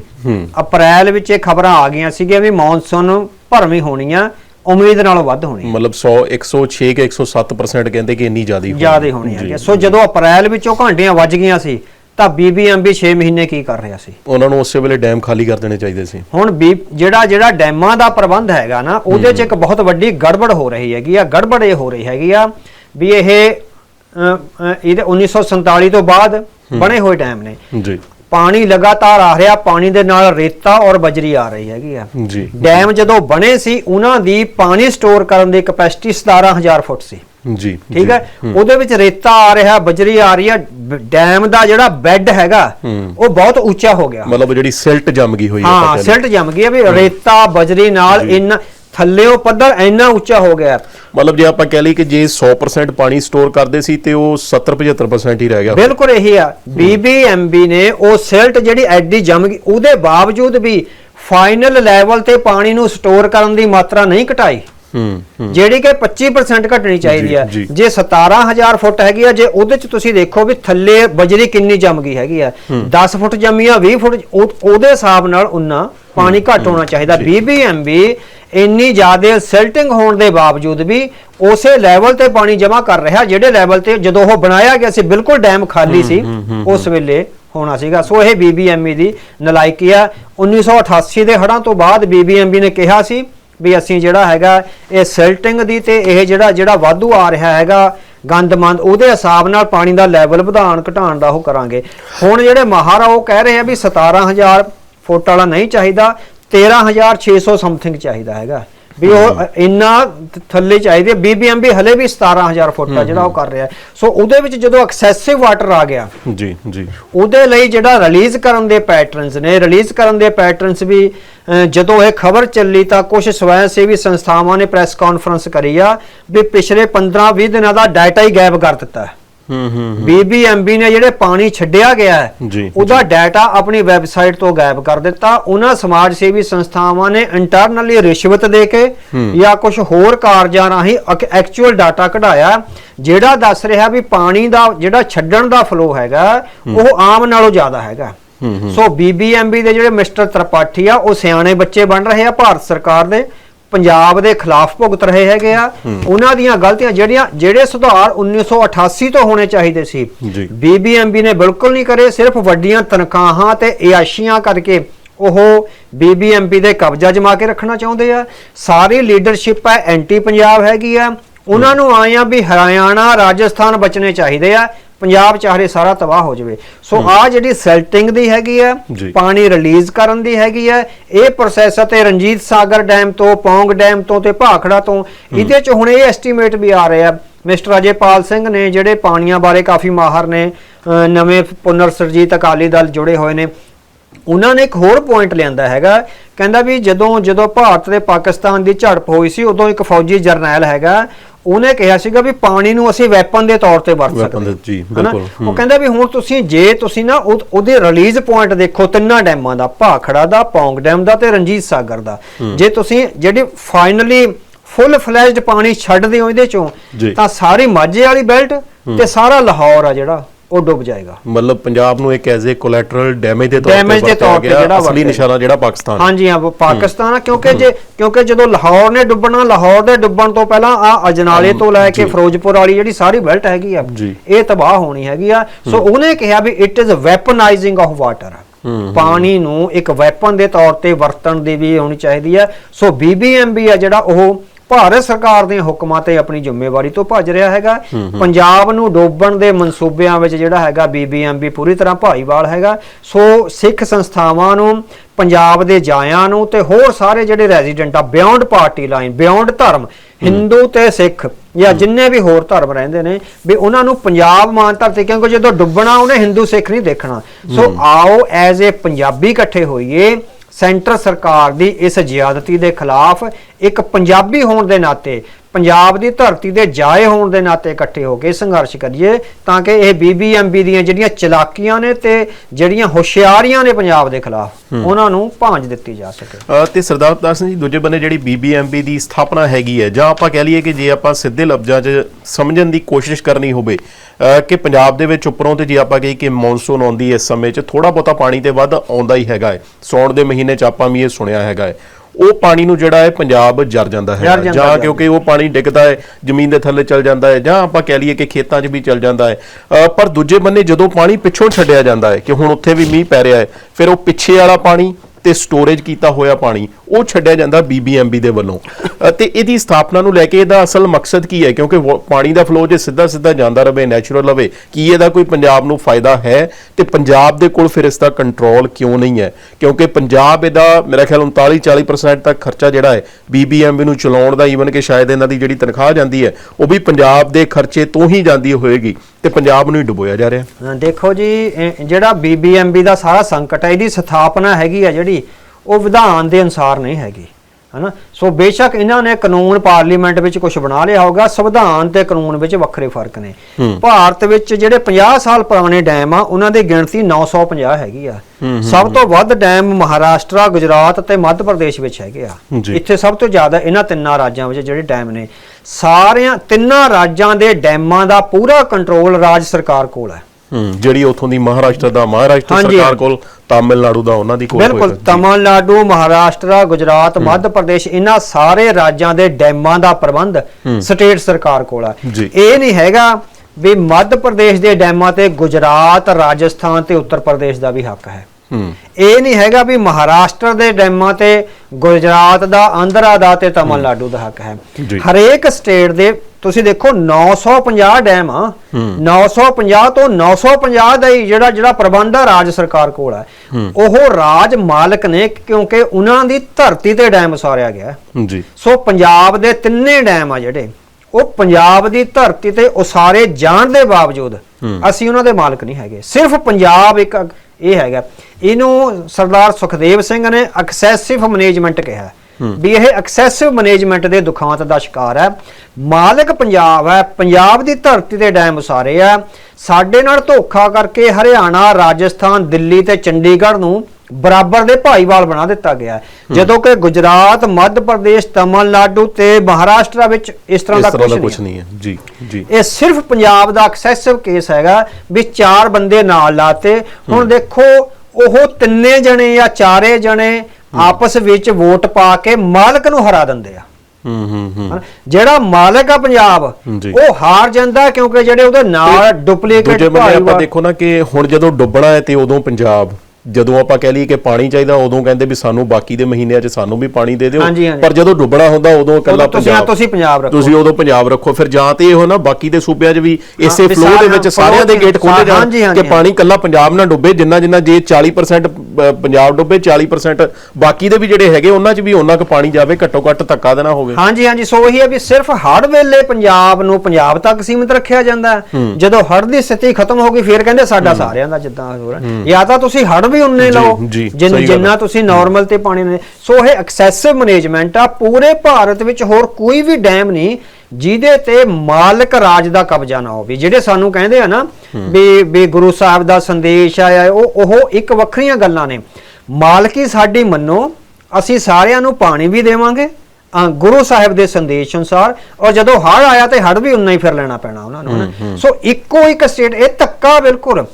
ਅਪ੍ਰੈਲ ਵਿੱਚ ਇਹ ਖਬਰਾਂ ਆ ਗਈਆਂ ਸੀਗੀਆਂ ਵੀ ਮੌਨਸੂਨ ਭਰਵੀਂ ਹੋਣੀ ਆ ਉਮੀਦ ਨਾਲੋਂ ਵੱਧ ਹੋਣੀ। ਮਤਲਬ 100 106 ਕਿ 107% ਕਹਿੰਦੇ ਕਿ ਇੰਨੀ ਜ਼ਿਆਦੀ ਜ਼ਿਆਦਾ ਹੋਣੀ ਹੈ। ਸੋ ਜਦੋਂ ਅਪ੍ਰੈਲ ਵਿੱਚੋਂ ਘੰਟੀਆਂ ਵੱਜ ਗਈਆਂ ਸੀ ਤਾਂ ਬੀਬੀਐਮਬੀ 6 ਮਹੀਨੇ ਕੀ ਕਰ ਰਿਹਾ ਸੀ? ਉਹਨਾਂ ਨੂੰ ਉਸੇ ਵੇਲੇ ਡੈਮ ਖਾਲੀ ਕਰ ਦੇਣੇ ਚਾਹੀਦੇ ਸੀ। ਹੁਣ ਜਿਹੜਾ ਜਿਹੜਾ ਡੈਮਾਂ ਦਾ ਪ੍ਰਬੰਧ ਹੈਗਾ ਨਾ ਉਹਦੇ 'ਚ ਇੱਕ ਬਹੁਤ ਵੱਡੀ ਗੜਬੜ ਹੋ ਰਹੀ ਹੈਗੀ ਆ। ਗੜਬੜ ਇਹ ਹੋ ਰਹੀ ਹੈਗੀ ਆ ਵੀ ਇਹ ਇਹਦੇ 1947 ਤੋਂ ਬਾਅਦ ਬਣੇ ਹੋਏ ਡੈਮ ਨੇ। ਜੀ। ਪਾਣੀ ਲਗਾਤਾਰ ਆ ਰਿਹਾ ਪਾਣੀ ਦੇ ਨਾਲ ਰੇਤਾ ਔਰ ਬਜਰੀ ਆ ਰਹੀ ਹੈਗੀ ਆ। ਜੀ। ਡੈਮ ਜਦੋਂ ਬਣੇ ਸੀ ਉਹਨਾਂ ਦੀ ਪਾਣੀ ਸਟੋਰ ਕਰਨ ਦੀ ਕਪੈਸਿਟੀ 17000 ਫੁੱਟ ਸੀ। ਜੀ ਠੀਕ ਹੈ? ਉਹਦੇ ਵਿੱਚ ਰੇਤਾ ਆ ਰਿਹਾ ਬਜਰੀ ਆ ਰਹੀ ਹੈ ਡੈਮ ਦਾ ਜਿਹੜਾ ਬੈੱਡ ਹੈਗਾ ਉਹ ਬਹੁਤ ਉੱਚਾ ਹੋ ਗਿਆ। ਮਤਲਬ ਜਿਹੜੀ ਸਿਲਟ ਜੰਮ ਗਈ ਹੋਈ ਹੈ ਹਾਂ। ਸਿਲਟ ਜੰਮ ਗਈ ਹੈ ਵੀ ਰੇਤਾ ਬਜਰੀ ਨਾਲ ਇੰਨਾ ਥੱਲੇੋਂ ਪੱਧਰ ਇੰਨਾ ਉੱਚਾ ਹੋ ਗਿਆ। ਮਤਲਬ ਜੇ ਆਪਾਂ ਕਹਿ ਲਈ ਕਿ ਜੇ 100% ਪਾਣੀ ਸਟੋਰ ਕਰਦੇ ਸੀ ਤੇ ਉਹ 70 75% ਹੀ ਰਹਿ ਗਿਆ। ਬਿਲਕੁਲ ਇਹੀ ਆ। ਬੀਬੀਐਮਬੀ ਨੇ ਉਹ ਸਿਲਟ ਜਿਹੜੀ ਐਡੀ ਜੰਮ ਗਈ ਉਹਦੇ ਬਾਵਜੂਦ ਵੀ ਫਾਈਨਲ ਲੈਵਲ ਤੇ ਪਾਣੀ ਨੂੰ ਸਟੋਰ ਕਰਨ ਦੀ ਮਾਤਰਾ ਨਹੀਂ ਘਟਾਈ। ਹੂੰ ਜਿਹੜੀ ਕਿ 25% ਘਟਣੀ ਚਾਹੀਦੀ ਹੈ ਜੀ। ਜੇ 17000 ਫੁੱਟ ਹੈਗੀ ਆ ਜੇ ਉਹਦੇ ਚ ਤੁਸੀਂ ਦੇਖੋ ਵੀ ਥੱਲੇ ਬਜਰੀ ਕਿੰਨੀ ਜੰਮ ਗਈ ਹੈਗੀ ਆ। 10 ਫੁੱਟ ਜੰਮੀ ਆ 20 ਫੁੱਟ ਉਹ- ਉਹਦੇ ਹਿਸਾਬ ਨਾਲ ਉਨਾ ਪਾਣੀ ਘੱਟ ਹੋਣਾ ਚਾਹੀਦਾ। ਬੀਬੀਐਮਬੀ ਇੰਨੀ ਜ਼ਿਆਦਾ ਸਿਲਟਿੰਗ ਹੋਣ ਦੇ ਬਾਵਜੂਦ ਵੀ ਉਸੇ ਲੈਵਲ ਤੇ ਪਾਣੀ ਜਮ੍ਹਾਂ ਕਰ ਰਿਹਾ ਜਿਹੜੇ ਲੈਵਲ ਤੇ ਜਦੋਂ ਉਹ ਬਣਾਇਆ ਗਿਆ ਸੀ ਬਿਲਕੁਲ ਡੈਮ ਖਾਲੀ ਸੀ ਉਸ ਵੇਲੇ ਹੋਣਾ ਸੀਗਾ। ਸੋ ਇਹ ਬੀਬੀਐਮਬੀ ਦੀ ਨਲਾਇਕੀ ਆ। 1988 ਦੇ ਹੜ੍ਹਾਂ ਤੋਂ ਬਾਅਦ ਬੀਬੀਐਮਬੀ ਨੇ ਕਿਹਾ ਸੀ ਵੀ ਅਸੀਂ ਜਿਹੜਾ ਹੈਗਾ, ਇਹ ਸਿਲਟਿੰਗ ਦੀ ਤੇ ਇਹ ਜਿਹੜਾ ਜਿਹੜਾ ਵਾਧੂ ਆ ਰਿਹਾ ਹੈਗਾ, ਗੰਦਮੰਦ, ਉਹਦੇ ਹਿਸਾਬ ਨਾਲ ਪਾਣੀ ਦਾ ਲੈਵਲ ਵਧਾਉਣ, ਘਟਾਉਣ ਦਾ ਉਹ ਕਰਾਂਗੇ। ਹੁਣ ਜਿਹੜੇ ਮਾਹਰ ਆ ਉਹ ਕਹਿ ਰਹੇ ਆ ਵੀ 17000 ਫੁੱਟ ਵਾਲਾ ਨਹੀਂ ਚਾਹੀਦਾ 13600 ਸਮਥਿੰਗ ਚਾਹੀਦਾ ਹੈਗਾ। ਵੀ ਉਹ ਇੰਨਾ ਥੱਲੇ ਚਾਹੀਦੀ ਹੈ ਬੀਬੀਐਮਬੀ ਹਲੇ ਵੀ 17000 ਫੁੱਟ ਆ ਜਿਹੜਾ ਉਹ ਕਰ ਰਿਹਾ। ਸੋ ਉਹਦੇ ਵਿੱਚ ਜਦੋਂ ਐਕਸੈਸਿਵ ਵਾਟਰ ਆ ਗਿਆ ਜੀ ਜੀ। ਉਹਦੇ ਲਈ ਜਿਹੜਾ ਰਿਲੀਜ਼ ਕਰਨ ਦੇ ਪੈਟਰਨਸ ਨੇ ਰਿਲੀਜ਼ ਕਰਨ ਦੇ ਪੈਟਰਨਸ ਵੀ ਜਦੋਂ ਇਹ ਖਬਰ ਚੱਲੀ ਤਾਂ ਕੁਝ ਸਵੈ ਸੇਵੀ ਸੰਸਥਾਵਾਂ ਨੇ ਪ੍ਰੈਸ ਕਾਨਫਰੰਸ ਕਰੀ ਆ ਵੀ ਪਿਛਲੇ 15-20 ਦਿਨਾਂ ਦਾ ਡਾਟਾ ਹੀ ਗਾਇਬ ਕਰ ਦਿੱਤਾ। ਹੈ ਹੂੰ ਹੂੰ ਬੀਬੀਐਮਬੀ ਨੇ ਜਿਹੜੇ ਪਾਣੀ ਛੱਡਿਆ ਗਿਆ ਹੈ ਉਹਦਾ ਡਾਟਾ ਆਪਣੀ ਵੈਬਸਾਈਟ ਤੋਂ ਗਾਇਬ ਕਰ ਦਿੱਤਾ। ਉਹਨਾਂ ਸਮਾਜ ਸੇਵੀ ਸੰਸਥਾਵਾਂ ਨੇ ਇੰਟਰਨਲੀ ਰਿਸ਼ਵਤ ਦੇ ਕੇ ਜਾਂ ਕੁਝ ਹੋਰ ਕਾਰਜਾਂ ਰਾਹੀਂ ਐਕਚੁਅਲ ਡਾਟਾ ਕਢਾਇਆ। ਜਿਹੜਾ ਦੱਸ ਰਿਹਾ ਵੀ ਪਾਣੀ ਦਾ ਜਿਹੜਾ ਛੱਡਣ ਦਾ ਫਲੋ ਹੈਗਾ ਉਹ ਆਮ ਨਾਲੋਂ ਜ਼ਿਆਦਾ ਹੈਗਾ। ਸੋ ਬੀਬੀਐਮਬੀ ਦੇ ਜਿਹੜੇ ਮਿਸਟਰ ਤ੍ਰਿਪਾਠੀ ਆ ਉਹ ਸਿਆਣੇ ਬੱਚੇ ਬਣ ਰਹੇ ਆ ਭਾਰਤ ਸਰਕਾਰ ਦੇ। ਪੰਜਾਬ ਦੇ ਖਿਲਾਫ ਭੁਗਤ ਰਹੇ ਹੈਗੇ ਆ। ਉਹਨਾਂ ਦੀਆਂ ਗਲਤੀਆਂ ਜਿਹੜੀਆਂ ਜਿਹੜੇ ਸੁਧਾਰ 1988 ਤੋਂ ਹੋਣੇ ਚਾਹੀਦੇ ਸੀ। ਬੀਬੀਐਮਬੀ ਨੇ ਬਿਲਕੁਲ ਨਹੀਂ ਕਰੇ ਸਿਰਫ ਵੱਡੀਆਂ ਤਨਖਾਹਾਂ ਤੇ ਇਆਸ਼ੀਆਂ ਕਰਕੇ ਉਹ ਬੀਬੀਐਮਬੀ ਦੇ ਕਬਜ਼ਾ ਜਮਾ ਕੇ ਰੱਖਣਾ ਚਾਹੁੰਦੇ ਆ। ਸਾਰੀ ਲੀਡਰਸ਼ਿਪ ਹੈ ਐਂਟੀ ਪੰਜਾਬ ਹੈਗੀ ਆ। ਉਹਨਾਂ ਨੂੰ ਆਏ ਆ ਵੀ ਹਰਿਆਣਾ ਰਾਜਸਥਾਨ ਬਚਣੇ ਚਾਹੀਦੇ ਆ। ਪੰਜਾਬ ਚਾਹਰੇ ਸਾਰਾ ਤਬਾਹ ਹੋ ਜਾਵੇ। ਸੋ ਆ ਜਿਹੜੀ ਸੈਲਟਿੰਗ ਦੀ ਹੈਗੀ ਜੀ। ਪਾਣੀ ਰਿਲੀਜ਼ ਕਰਨ ਦੀ ਹੈਗੀ ਆ ਇਹ ਪ੍ਰੋਸੈਸ ਅਤੇ ਰਣਜੀਤ ਸਾਗਰ ਡੈਮ ਤੋਂ ਪੌਂਗ ਡੈਮ ਤੋਂ ਤੇ ਭਾਖੜਾ ਤੋਂ। ਇਹਦੇ ਚ ਹੁਣ ਇਹ ਐਸਟੀਮੇਟ ਵੀ ਆ ਰਹੇ। ਮਿਸਟਰ ਅਜੇਪਾਲ ਸਿੰਘ ਨੇ ਜਿਹੜੇ ਪਾਣੀਆਂ ਬਾਰੇ ਕਾਫੀ ਮਾਹਰ ਨੇ ਨਵੇਂ ਪੁਨਰ ਸਰਜੀਤ ਅਕਾਲੀ ਦਲ ਜੁੜੇ ਹੋਏ ਨੇ ਉਹਨਾਂ ਨੇ ਇੱਕ ਹੋਰ ਪੁਆਇੰਟ ਲਿਆਂਦਾ ਹੈਗਾ। ਕਹਿੰਦਾ ਵੀ ਜਦੋਂ ਜਦੋਂ ਭਾਰਤ ਤੇ ਪਾਕਿਸਤਾਨ ਦੀ ਝੜਪ ਹੋਈ ਸੀ ਉਦੋਂ ਇੱਕ ਫੌਜੀ ਜਰਨੈਲ ਹੈਗਾ। ਉਹਨੇ ਕਿਹਾ ਸੀਗਾ ਵੀ ਪਾਣੀ ਨੂੰ ਅਸੀਂ ਵੈਪਨ ਦੇ ਤੌਰ ਤੇ ਵਰਤ ਸਕਦੇ ਦੇ- ਜੀ? ਬਿਲਕੁਲ, ਉਹ ਹੂੰ। ਕਹਿੰਦਾ ਵੀ ਹੁਣ ਤੁਸੀਂ ਜੇ ਤੁਸੀਂ ਨਾ ਉਹ- ਉਹਦੇ ਰਿਲੀਜ਼ ਪੁਆਇੰਟ ਦੇਖੋ ਤਿੰਨਾਂ ਡੈਮਾਂ ਦਾ ਭਾਖੜਾ ਦਾ ਪੌਂਗ ਡੈਮ ਦਾ ਤੇ ਰਣਜੀਤ ਸਾਗਰ ਦਾ ਜੇ ਤੁਸੀਂ ਜਿਹੜੀ ਫਾਈਨਲੀ ਫੁੱਲ ਫਲੈਜਡ ਪਾਣੀ ਛੱਡਦੇ ਹੋ ਇਹਦੇ ਚੋਂ। ਤਾਂ ਸਾਰੀ ਮਾਝੇ ਵਾਲੀ ਬੈਲਟ ਤੇ ਸਾਰਾ ਲਾਹੌਰ ਆ ਜਿਹੜਾ ਉਹ ਡੁੱਬ ਜਾਏਗਾ। ਮਤਲਬ ਪੰਜਾਬ ਨੂੰ ਇੱਕ ਐਜ਼ ਏ ਕੋਲੈਟਰਲ ਡੈਮੇਜ ਦੇ ਤੌਰ ਤੇ ਦੇ ਤੌਰ ਜਿਹੜਾ ਅਸਲੀ। ਨਿਸ਼ਾਨਾ ਜਿਹੜਾ ਪਾਕਿਸਤਾਨ। ਹਾਂਜੀ ਹਾਂ ਉਹ ਪਾਕਿਸਤਾਨ ਆ ਕਿਉਂਕਿ ਜੇ ਕਿਉਂਕਿ ਜਦੋਂ ਲਾਹੌਰ ਨੇ ਡੁੱਬਣਾ ਲਾਹੌਰ ਦੇ ਡੁੱਬਣ ਤੋਂ ਪਹਿਲਾਂ ਆ ਅਜਨਾਲੇ ਤੋਂ ਲੈ ਕੇ। ਫਿਰੋਜ਼ਪੁਰ ਵਾਲੀ ਜਿਹੜੀ ਸਾਰੀ ਬੈਲਟ ਹੈਗੀ ਆ। ਇਹ ਤਬਾਹ ਹੋਣੀ ਹੈਗੀ ਆ। ਸੋ ਉਹਨੇ ਕਿਹਾ ਵੀ it is weaponizing of water ਹੂੰ, ਪਾਣੀ ਨੂੰ ਇੱਕ ਵੈਪਨ ਦੇ ਤੌਰ ਤੇ ਵਰਤਣ ਦੀ ਵੀ ਹੋਣੀ ਚਾਹੀਦੀ ਆ। ਸੋ ਬੀਬੀਐਮਬੀ ਆ ਜਿਹੜਾ ਉਹ ਭਾਰਤ ਸਰਕਾਰ ਦੇ ਹੁਕਮਾਂ ਤੇ ਆਪਣੀ ਜ਼ਿੰਮੇਵਾਰੀ ਤੋਂ ਭੱਜ ਰਿਹਾ ਹੈਗਾ। ਪੰਜਾਬ ਨੂੰ ਡੋਬਣ ਦੇ ਮਨਸੂਬਿਆਂ ਵਿੱਚ ਜਿਹੜਾ ਹੈਗਾ ਬੀਬੀਐਮਬੀ ਪੂਰੀ ਤਰ੍ਹਾਂ ਭਾਈਵਾਲ ਹੈਗਾ। ਸੋ ਸਿੱਖ ਸੰਸਥਾਵਾਂ ਨੂੰ ਪੰਜਾਬ ਦੇ ਜਾਇਆਂ ਨੂੰ ਤੇ ਹੋਰ ਸਾਰੇ ਜਿਹੜੇ ਰੈਜ਼ੀਡੈਂਟ ਆ ਬਿਯੋਂਡ ਪਾਰਟੀ ਲਾਈਨ ਬਿਯੋਂਡ ਧਰਮ ਹਿੰਦੂ ਤੇ ਸਿੱਖ ਜਾਂ ਜਿੰਨੇ ਵੀ ਹੋਰ ਧਰਮ ਰਹਿੰਦੇ ਨੇ ਵੀ ਉਹਨਾਂ ਨੂੰ ਪੰਜਾਬ ਮਾਨ ਧਰਤੀ ਕਿਉਂਕਿ ਜਦੋਂ ਡੁੱਬਣਾ ਉਹਨੇ ਹਿੰਦੂ ਸਿੱਖ ਨਹੀਂ ਦੇਖਣਾ। ਸੋ ਆਓ ਐਜ਼ ਏ ਪੰਜਾਬੀ ਇਕੱਠੇ ਹੋਈਏ ਸੈਂਟਰ ਸਰਕਾਰ ਦੀ ਇਸ ਜ਼ਿਆਦਤੀ ਦੇ ਖਿਲਾਫ ਇੱਕ ਪੰਜਾਬੀ ਹੋਣ ਦੇ ਨਾਤੇ ਪੰਜਾਬ ਦੀ ਧਰਤੀ ਦੇ ਜਾਏ ਹੋਣ ਦੇ ਨਾਤੇ ਇਕੱਠੇ ਹੋ ਕੇ ਸੰਘਰਸ਼ ਕਰੀਏ ਤਾਂ ਕਿ ਇਹ ਬੀਬੀਐਮਬੀ ਦੀਆਂ ਜਿਹੜੀਆਂ ਚਲਾਕੀਆਂ ਨੇ ਤੇ ਜਿਹੜੀਆਂ ਹੁਸ਼ਿਆਰੀਆਂ ਨੇ ਪੰਜਾਬ ਦੇ ਖਿਲਾਫ ਉਹਨਾਂ ਨੂੰ ਭਾਂਜ ਦਿੱਤੀ ਜਾ ਸਕੇ। ਤੇ ਸਰਦਾਰ ਅਵਤਾਰ ਸਿੰਘ ਜੀ ਦੂਜੇ ਬੰਨੇ ਜਿਹੜੀ ਬੀਬੀਐਮਬੀ ਦੀ ਸਥਾਪਨਾ ਹੈਗੀ ਹੈ ਜਾਂ ਆਪਾਂ ਕਹਿ ਲਈਏ ਕਿ ਜੇ ਆਪਾਂ ਸਿੱਧੇ ਲਫ਼ਜ਼ਾਂ 'ਚ ਸਮਝਣ ਦੀ ਕੋਸ਼ਿਸ਼ ਕਰਨੀ ਹੋਵੇ ਕਿ ਪੰਜਾਬ ਦੇ ਵਿੱਚ ਉੱਪਰੋਂ ਤੇ ਜੇ ਆਪਾਂ ਕਹੀਏ ਕਿ ਮੌਨਸੂਨ ਆਉਂਦੀ ਹੈ ਇਸ ਸਮੇਂ 'ਚ ਥੋੜਾ ਬਹੁਤਾ ਪਾਣੀ ਤੇ ਵੱਧ ਆਉਂਦਾ ਹੀ ਹੈਗਾ ਹੈ। ਸੌਣ ਦੇ ਮਹੀਨੇ 'ਚ ਆਪਾਂ ਵੀ ਇਹ ਸੁਣਿਆ ਹੈਗਾ ਹੈ। ਉਹ ਪਾਣੀ ਨੂੰ ਜਿਹੜਾ ਹੈ ਪੰਜਾਬ ਜਰ ਜਾਂਦਾ ਹੈ ਜਾਂ। ਕਿਉਂਕਿ ਉਹ ਪਾਣੀ ਡਿੱਗਦਾ ਹੈ ਜ਼ਮੀਨ ਦੇ ਥੱਲੇ ਚਲ ਜਾਂਦਾ ਹੈ ਜਾਂ ਆਪਾਂ ਕਹਿ ਲਈਏ ਕਿ ਖੇਤਾਂ 'ਚ ਵੀ ਚਲ ਜਾਂਦਾ ਹੈ ਪਰ ਦੂਜੇ ਬੰਨੇ ਜਦੋਂ ਪਾਣੀ ਪਿੱਛੋਂ ਛੱਡਿਆ ਜਾਂਦਾ ਹੈ ਕਿ ਹੁਣ ਉੱਥੇ ਵੀ ਮੀਂਹ ਪੈ ਰਿਹਾ ਹੈ ਫਿਰ ਉਹ ਪਿੱਛੇ ਵਾਲਾ ਪਾਣੀ ਤੇ ਸਟੋਰੇਜ ਕੀਤਾ ਹੋਇਆ ਪਾਣੀ ਉਹ ਛੱਡਿਆ ਜਾਂਦਾ ਬੀਬੀਐਮਬੀ ਦੇ ਵੱਲੋਂ। ਅ, ਤੇ ਇਹਦੀ ਸਥਾਪਨਾ ਨੂੰ ਲੈ ਕੇ ਇਹਦਾ ਅਸਲ ਮਕਸਦ ਕੀ ਹੈ? ਕਿਉਂਕਿ ਵੋ- ਪਾਣੀ ਦਾ ਫਲੋ ਜੇ ਸਿੱਧਾ ਸਿੱਧਾ ਜਾਂਦਾ ਰਵੇ ਨੈਚੁਰਲ ਰਵੇ ਕੀ ਇਹਦਾ ਕੋਈ ਪੰਜਾਬ ਨੂੰ ਫਾਇਦਾ ਹੈ? ਤੇ ਪੰਜਾਬ ਦੇ ਕੋਲ ਫਿਰ ਇਸ ਦਾ ਕੰਟਰੋਲ ਕਿਉਂ ਨਹੀਂ ਹੈ? ਕਿਉਂਕਿ ਪੰਜਾਬ ਇਹਦਾ ਮੇਰਾ ਖਿਆਲ 39 40% ਤੱਕ ਖਰਚਾ ਜਿਹੜਾ ਹੈ ਬੀਬੀਐਮਬੀ ਨੂੰ ਚਲਾਉਣ ਦਾ ਈਵਨ ਕਿ ਸ਼ਾਇਦ ਇਹਨਾਂ ਦੀ ਜਿਹੜੀ ਤਨਖਾਹ ਜਾਂਦੀ ਹੈ ਉਹ ਵੀ ਪੰਜਾਬ ਦੇ ਖਰਚੇ ਤੋਂ ਹੀ ਜਾਂਦੀ ਹੋਏਗੀ। ਤੇ ਪੰਜਾਬ ਨੂੰ ਹੀ ਡੁਬੋਇਆ ਜਾ ਰਿਹਾ। ਅਹ ਦੇਖੋ ਜੀ ਇਹ ਜਿਹੜਾ ਬੀਬੀਐਮਬੀ ਦਾ ਸਾਰਾ ਸੰਕਟ ਹੈ ਇਹਦੀ ਸਥਾਪਨਾ ਹੈਗੀ ਆ ਜਿਹੜੀ ਉਹ ਵਿਧਾਨ ਦੇ ਅਨੁਸਾਰ ਨਹੀਂ ਹੈਗੀ ਹਨਾ? ਸੋ ਬੇਸ਼ੱਕ ਇਹਨਾਂ ਨੇ ਕਾਨੂੰਨ ਪਾਰਲੀਮੈਂਟ ਵਿੱਚ ਕੁਝ ਬਣਾ ਲਿਆ ਹੋਗਾ ਸੰਵਿਧਾਨ ਤੇ ਕਾਨੂੰਨ ਵਿੱਚ ਵੱਖਰੇ ਫ਼ਰਕ ਨੇ। ਭਾਰਤ ਵਿੱਚ ਜਿਹੜੇ 50 ਸਾਲ ਪੁਰਾਣੇ ਡੈਮ ਆ ਉਹਨਾਂ ਦੀ ਗਿਣਤੀ 950 ਹੈਗੀ ਆ। ਸਭ ਤੋਂ ਵੱਧ ਡੈਮ ਮਹਾਰਾਸ਼ਟਰ ਗੁਜਰਾਤ ਤੇ ਮੱਧ ਪ੍ਰਦੇਸ਼ ਵਿੱਚ ਹੈਗੇ ਆ। ਜੀ। ਇੱਥੇ ਸਭ ਤੋਂ ਜ਼ਿਆਦਾ ਇਹਨਾਂ ਤਿੰਨਾਂ ਰਾਜਾਂ ਵਿੱਚ ਜਿਹੜੇ ਡੈਮ ਨੇ। ਸਾਰਿਆਂ ਤਿੰਨਾਂ ਰਾਜਾਂ ਦੇ ਡੈਮਾਂ ਦਾ ਪੂਰਾ ਕੰਟਰੋਲ ਰਾਜ ਸਰਕਾਰ ਕੋਲ ਹੈ ਹੂੰ ਜਿਹੜੀ ਉਥੋਂ ਦੀ ਮਹਾਰਾਸ਼ਟਰ ਦਾ ਮਹਾਰਾਸ਼ਟਰ ਹਾਂਜੀ, ਸਰਕਾਰ। ਕੋਲ ਤਾਮਿਲਨਾਡੂ ਦਾ ਉਹਨਾਂ ਦੀ ਕੋਲ ਬਿਲਕੁਲ ਹੋਏਗਾ। ਤਮਿਲਨਾਡੂ ਮਹਾਰਾਸ਼ਟਰ ਗੁਜਰਾਤ ਮੱਧ ਪ੍ਰਦੇਸ਼ ਇਹਨਾਂ ਸਾਰੇ ਰਾਜਾਂ ਦੇ ਡੈਮਾਂ ਦਾ ਪ੍ਰਬੰਧ ਸਟੇਟ ਸਰਕਾਰ ਕੋਲ ਜੀ। ਇਹ ਨਹੀਂ ਹੈਗਾ ਵੀ ਮੱਧ ਪ੍ਰਦੇਸ਼ ਦੇ ਡੈਮਾਂ ਤੇ ਗੁਜਰਾਤ ਰਾਜਸਥਾਨ ਤੇ ਉੱਤਰ ਪ੍ਰਦੇਸ਼ ਦਾ ਵੀ ਹੱਕ ਹੈ ਹੂੰ ਇਹ ਨਹੀਂ ਹੈਗਾ ਵੀ ਮਹਾਰਾਸ਼ਟਰ ਦੇ ਡੈਮਾਂ ਤੇ ਗੁਜਰਾਤ ਦਾ ਆਂਧਰਾ ਦਾ ਤੇ ਤਮਿਲਨਾਡੂ ਦਾ ਹੱਕ ਹੈ। ਹਰੇਕ ਸਟੇਟ ਦੇ ਤੁਸੀਂ ਦੇਖੋ 950 ਡੈਮ ਆ। 950 ਤੋਂ 950 ਦਾ ਹੀ ਜਿਹੜਾ ਜਿਹੜਾ ਪ੍ਰਬੰਧ ਆ ਰਾਜ ਸਰਕਾਰ ਕੋਲ ਹੈ। ਉਹ ਰਾਜ ਮਾਲਕ ਨੇ ਕਿਉਂਕਿ ਉਹਨਾਂ ਦੀ ਧਰਤੀ ਤੇ ਡੈਮ ਉਸਾਰਿਆ ਗਿਆ। ਜੀ। ਸੋ ਪੰਜਾਬ ਦੇ ਤਿੰਨੇ ਡੈਮ ਆ ਜਿਹੜੇ ਉਹ ਪੰਜਾਬ ਦੀ ਧਰਤੀ ਤੇ ਉਸਾਰੇ ਜਾਣ ਦੇ ਬਾਵਜੂਦ ਅਸੀਂ ਉਹਨਾਂ ਦੇ ਮਾਲਕ ਨਹੀਂ ਹੈਗੇ। ਸਿਰਫ ਪੰਜਾਬ ਇੱਕ ਇਹ ਹੈਗਾ। ਇਹਨੂੰ ਸਰਦਾਰ ਸੁਖਦੇਵ ਸਿੰਘ ਨੇ ਐਕਸੈਸਿਵ ਮੈਨੇਜਮੈਂਟ ਕਿਹਾ। ਵੀ ਇਹ ਐਕਸੈਸਿਵ ਮੈਨੇਜਮੈਂਟ ਦੇ ਦੁਖਾਂਤ ਦਾ ਸ਼ਿਕਾਰ ਹੈ। ਮਾਲਕ ਪੰਜਾਬ ਹੈ। ਪੰਜਾਬ ਦੀ ਧਰਤੀ ਤੇ ਡੈਮ ਉਸਾਰੇ ਆ। ਸਾਡੇ ਨਾਲ ਧੋਖਾ ਕਰਕੇ ਹਰਿਆਣਾ ਰਾਜਸਥਾਨ ਦਿੱਲੀ ਤੇ ਚੰਡੀਗੜ੍ਹ ਨੂੰ ਬਰਾਬਰ ਦੇ ਭਾਈਵਾਲ ਬਣਾ ਦਿੱਤਾ ਗਿਆ। ਜਦੋਂ ਕਿ ਗੁਜਰਾਤ ਮੱਧ ਪ੍ਰਦੇਸ਼ ਤਮਿਲਨਾਡੂ ਤੇ ਮਹਾਰਾਸ਼ਟਰ ਵਿੱਚ ਇਸ ਤਰ੍ਹਾਂ ਦਾ ਕੁਝ ਨਹੀਂ ਹੈ। ਜੀ ਜੀ। ਇਹ ਸਿਰਫ ਪੰਜਾਬ ਦਾ ਐਕਸੈਸਿਵ ਕੇਸ ਹੈਗਾ ਵੀ ਚਾਰ ਬੰਦੇ ਨਾਲ ਲਾਤੇ। ਹੁਣ ਦੇਖੋ ਉਹ ਤਿੰਨੇ ਜਣੇ ਜਾਂ ਚਾਰੇ ਜਣੇ ਆਪਸ ਵਿੱਚ ਵੋਟ ਪਾ ਕੇ ਮਾਲਕ ਨੂੰ ਹਰਾ ਦਿੰਦੇ ਆ ਹੂੰ ਹੂੰ ਹੂੰ? ਜਿਹੜਾ ਮਾਲਕ ਆ ਪੰਜਾਬ ਜੀ। ਉਹ ਹਾਰ ਜਾਂਦਾ ਕਿਉਂਕਿ ਜਿਹੜੇ ਉਹਦੇ ਨਾਲ ਡੁਪਲੀਕੇਟ ਦੂਜੇ ਬੰਨੇ ਆਪਾਂ ਦੇਖੋ ਨਾ ਕਿ ਹੁਣ ਜਦੋਂ ਡੁੱਬਣਾ ਹੈ ਤੇ ਉਦੋਂ ਪੰਜਾਬ ਜਦੋਂ ਆਪਾਂ ਕਹਿ ਲਈਏ ਕਿ ਪਾਣੀ ਚਾਹੀਦਾ ਉਦੋਂ ਕਹਿੰਦੇ ਵੀ ਸਾਨੂੰ ਬਾਕੀ ਦੇ ਮਹੀਨਿਆਂ 'ਚ ਸਾਨੂੰ ਵੀ ਪਾਣੀ ਦੇ ਦਿਓ। ਪਰ ਜਦੋਂ ਡੁੱਬਣਾ ਹੁੰਦਾ ਉਦੋਂ ਇਕੱਲਾ ਪੰਜਾਬ। ਤੁਸੀਂ ਪੰਜਾਬ ਰੱਖੋ। ਤੁਸੀਂ ਉਦੋਂ ਪੰਜਾਬ ਰੱਖੋ। ਫਿਰ ਜਾਂ ਤੇ ਇਹੋ ਨਾ ਬਾਕੀ ਦੇ ਸੂਬਿਆਂ 'ਚ ਵੀ ਇਸੇ ਫਲੋ ਦੇ ਵਿੱਚ ਸਾਰਿਆਂ ਦੇ ਗੇਟ ਖੋਲੇ ਜਾਣ ਕਿ ਪਾਣੀ ਇਕੱਲਾ ਪੰਜਾਬ ਨਾ ਡੁੱਬੇ ਜਿੰਨਾ ਜਿੰਨਾ ਜੇ 40% ਪ- ਪੰਜਾਬ ਡੁੱਬੇ 40% ਬਾਕੀ ਦੇ ਵੀ ਜਿਹੜੇ ਹੈਗੇ ਉਹਨਾਂ 'ਚ ਵੀ ਉਹਨਾਂ ਕੁ ਪਾਣੀ ਜਾਵੇ ਘੱਟੋ ਘੱਟ ਧੱਕਾ ਦੇਣਾ ਹੋਵੇ। ਹਾਂਜੀ ਹਾਂਜੀ। ਸੋ ਇਹੀ ਹੈ ਵੀ ਸਿਰਫ ਹੜ੍ਹ ਵੇਲੇ ਪੰਜਾਬ ਨੂੰ ਪੰਜਾਬ ਤੱਕ ਸੀਮਿਤ ਰੱਖਿਆ ਜਾਂਦਾ। ਜਦੋਂ ਹੜ੍ਹ ਦੀ ਸਥਿਤੀ ਖਤਮ ਹੋ ਗਈ ਫਿਰ ਕਹਿੰਦੇ ਸਾਡਾ ਸਾਰਿਆਂ ਦਾ ਜਿੱਦਾਂ ਹੋ। ਰਿਹਾ ਜਾਂ ਤਾਂ ਤੁਸੀਂ ਹੜ੍ਹ ਵੀ ਉਨੇ ਲਓ। ਜੀ, ਜਿੰਨ- ਸਹੀ ਗੱਲ ਜਿੰਨਾ ਹੈ। ਤੁਸੀਂ ਨਾਰਮਲ ਤੇ ਪਾਣੀ ਨੇ ਸੋ ਇਹ ਐਕਸੈਸਿਵ ਮੈਨੇਜਮੈਂਟ ਆ। ਪੂਰੇ ਭਾਰਤ ਵਿੱਚ ਹੋਰ ਕੋਈ ਵੀ ਡੈਮ ਨਹੀਂ ਜਿਹਦੇ ਤੇ ਮਾਲਕ ਰਾਜ ਦਾ ਕਬਜ਼ਾ ਨਾ ਹੋਵੇ। ਜਿਹੜੇ ਸਾਨੂੰ ਕਹਿੰਦੇ ਆ ਨਾ ਵੀ ਵੀ ਗੁਰੂ ਸਾਹਿਬ ਦਾ ਸੰਦੇਸ਼ ਆਇਆ ਉਹ ਉਹ ਇੱਕ ਵੱਖਰੀਆਂ ਗੱਲਾਂ ਨੇ। ਮਾਲਕੀ ਸਾਡੀ ਮੰਨੋ ਅਸੀਂ ਸਾਰਿਆਂ ਨੂੰ ਪਾਣੀ ਵੀ ਦੇਵਾਂਗੇ। ਅ, ਗੁਰੂ ਸਾਹਿਬ ਦੇ ਸੰਦੇਸ਼ ਅਨੁਸਾਰ ਔਰ ਜਦੋਂ ਹੜ੍ਹ ਆਇਆ ਤੇ ਹੜ੍ਹ ਵੀ ਉਨਾ ਹੀ ਫਿਰ ਲੈਣਾ ਪੈਣਾ ਉਹਨਾਂ ਨੂੰ ਨਾ। ਸੋ ਇੱਕੋ ਇੱਕ ਸਟੇਟ ਇਹ ਧੱਕਾ ਬਿਲਕੁਲ।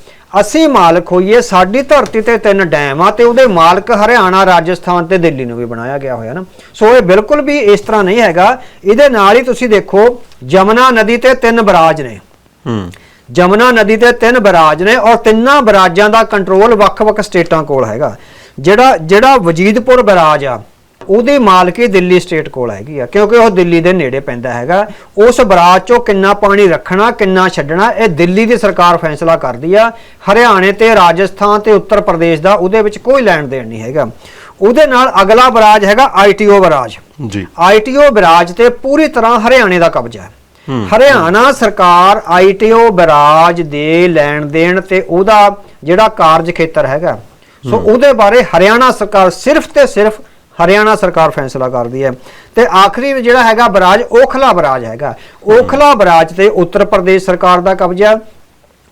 ਅਸੀਂ ਮਾਲਕ ਹੋਈਏ ਸਾਡੀ ਧਰਤੀ ਤੇ ਤਿੰਨ ਡੈਮ ਆ ਤੇ ਉਹਦੇ ਮਾਲਕ ਹਰਿਆਣਾ ਰਾਜਸਥਾਨ ਤੇ ਦਿੱਲੀ ਨੂੰ ਵੀ ਬਣਾਇਆ ਗਿਆ ਹੋਇਆ ਨਾ। ਸੋ ਇਹ ਬਿਲਕੁਲ ਵੀ ਇਸ ਤਰ੍ਹਾਂ ਨਹੀਂ ਹੈਗਾ। ਇਹਦੇ ਨਾਲ ਹੀ ਤੁਸੀਂ ਦੇਖੋ ਜਮਨਾ ਨਦੀ ਤੇ ਤਿੰਨ ਬਰਾਜ ਨੇ। ਹੂੰ। ਜਮਨਾ ਨਦੀ ਤੇ ਤਿੰਨ ਬਰਾਜ ਨੇ ਔਰ ਤਿੰਨਾਂ ਬਰਾਜਾਂ ਦਾ ਕੰਟਰੋਲ ਵੱਖ-ਵੱਖ ਸਟੇਟਾਂ ਕੋਲ ਹੈਗਾ। ਜਿਹੜਾ ਜਿਹੜਾ ਵਜੀਦਪੁਰ ਬਰਾਜ ਆ ਉਹਦੀ ਮਾਲਕੀ ਦਿੱਲੀ ਸਟੇਟ ਕੋਲ ਹੈਗੀ ਆ ਕਿਉਂਕਿ ਉਹ ਦਿੱਲੀ ਦੇ ਨੇੜੇ ਪੈਂਦਾ ਹੈਗਾ। ਉਸ ਬਰਾਜ ਚੋਂ ਕਿੰਨਾ ਪਾਣੀ ਰੱਖਣਾ ਕਿੰਨਾ ਛੱਡਣਾ ਇਹ ਦਿੱਲੀ ਦੀ ਸਰਕਾਰ ਫੈਸਲਾ ਕਰਦੀ ਆ। ਹਰਿਆਣੇ ਤੇ ਰਾਜਸਥਾਨ ਤੇ ਉੱਤਰ ਪ੍ਰਦੇਸ਼ ਦਾ ਉਹਦੇ ਵਿੱਚ ਕੋਈ ਲੈਣ ਦੇਣ ਨਹੀਂ ਹੈਗਾ। ਉਹਦੇ ਨਾਲ ਅਗਲਾ ਬਰਾਜ ਹੈਗਾ ਆਈਟੀਓ ਬਰਾਜ। ਜੀ। ਆਈਟੀਓ ਬਰਾਜ ਤੇ ਪੂਰੀ ਤਰ੍ਹਾਂ ਹਰਿਆਣੇ ਦਾ ਕਬਜ਼ਾ ਹੈ। ਹਰਿਆਣਾ ਸਰਕਾਰ ਆਈਟੀਓ ਬਰਾਜ ਦੇ ਲੈਣ ਦੇਣ ਤੇ ਉਹਦਾ ਜਿਹੜਾ ਕਾਰਜ ਖੇਤਰ ਹੈਗਾ ਸੋ ਉਹਦੇ ਬਾਰੇ ਹਰਿਆਣਾ ਸਰਕਾਰ ਸਿਰਫ ਤੇ ਸਿਰਫ ਹਰਿਆਣਾ ਸਰਕਾਰ ਫੈਸਲਾ ਕਰਦੀ ਹੈ। ਤੇ ਆਖਰੀ ਜਿਹੜਾ ਹੈਗਾ ਬਰਾਜ ਓਖਲਾ ਬਰਾਜ ਹੈਗਾ। ਓਖਲਾ ਬਰਾਜ ਤੇ ਉੱਤਰ ਪ੍ਰਦੇਸ਼ ਸਰਕਾਰ ਦਾ ਕਬਜ਼ਾ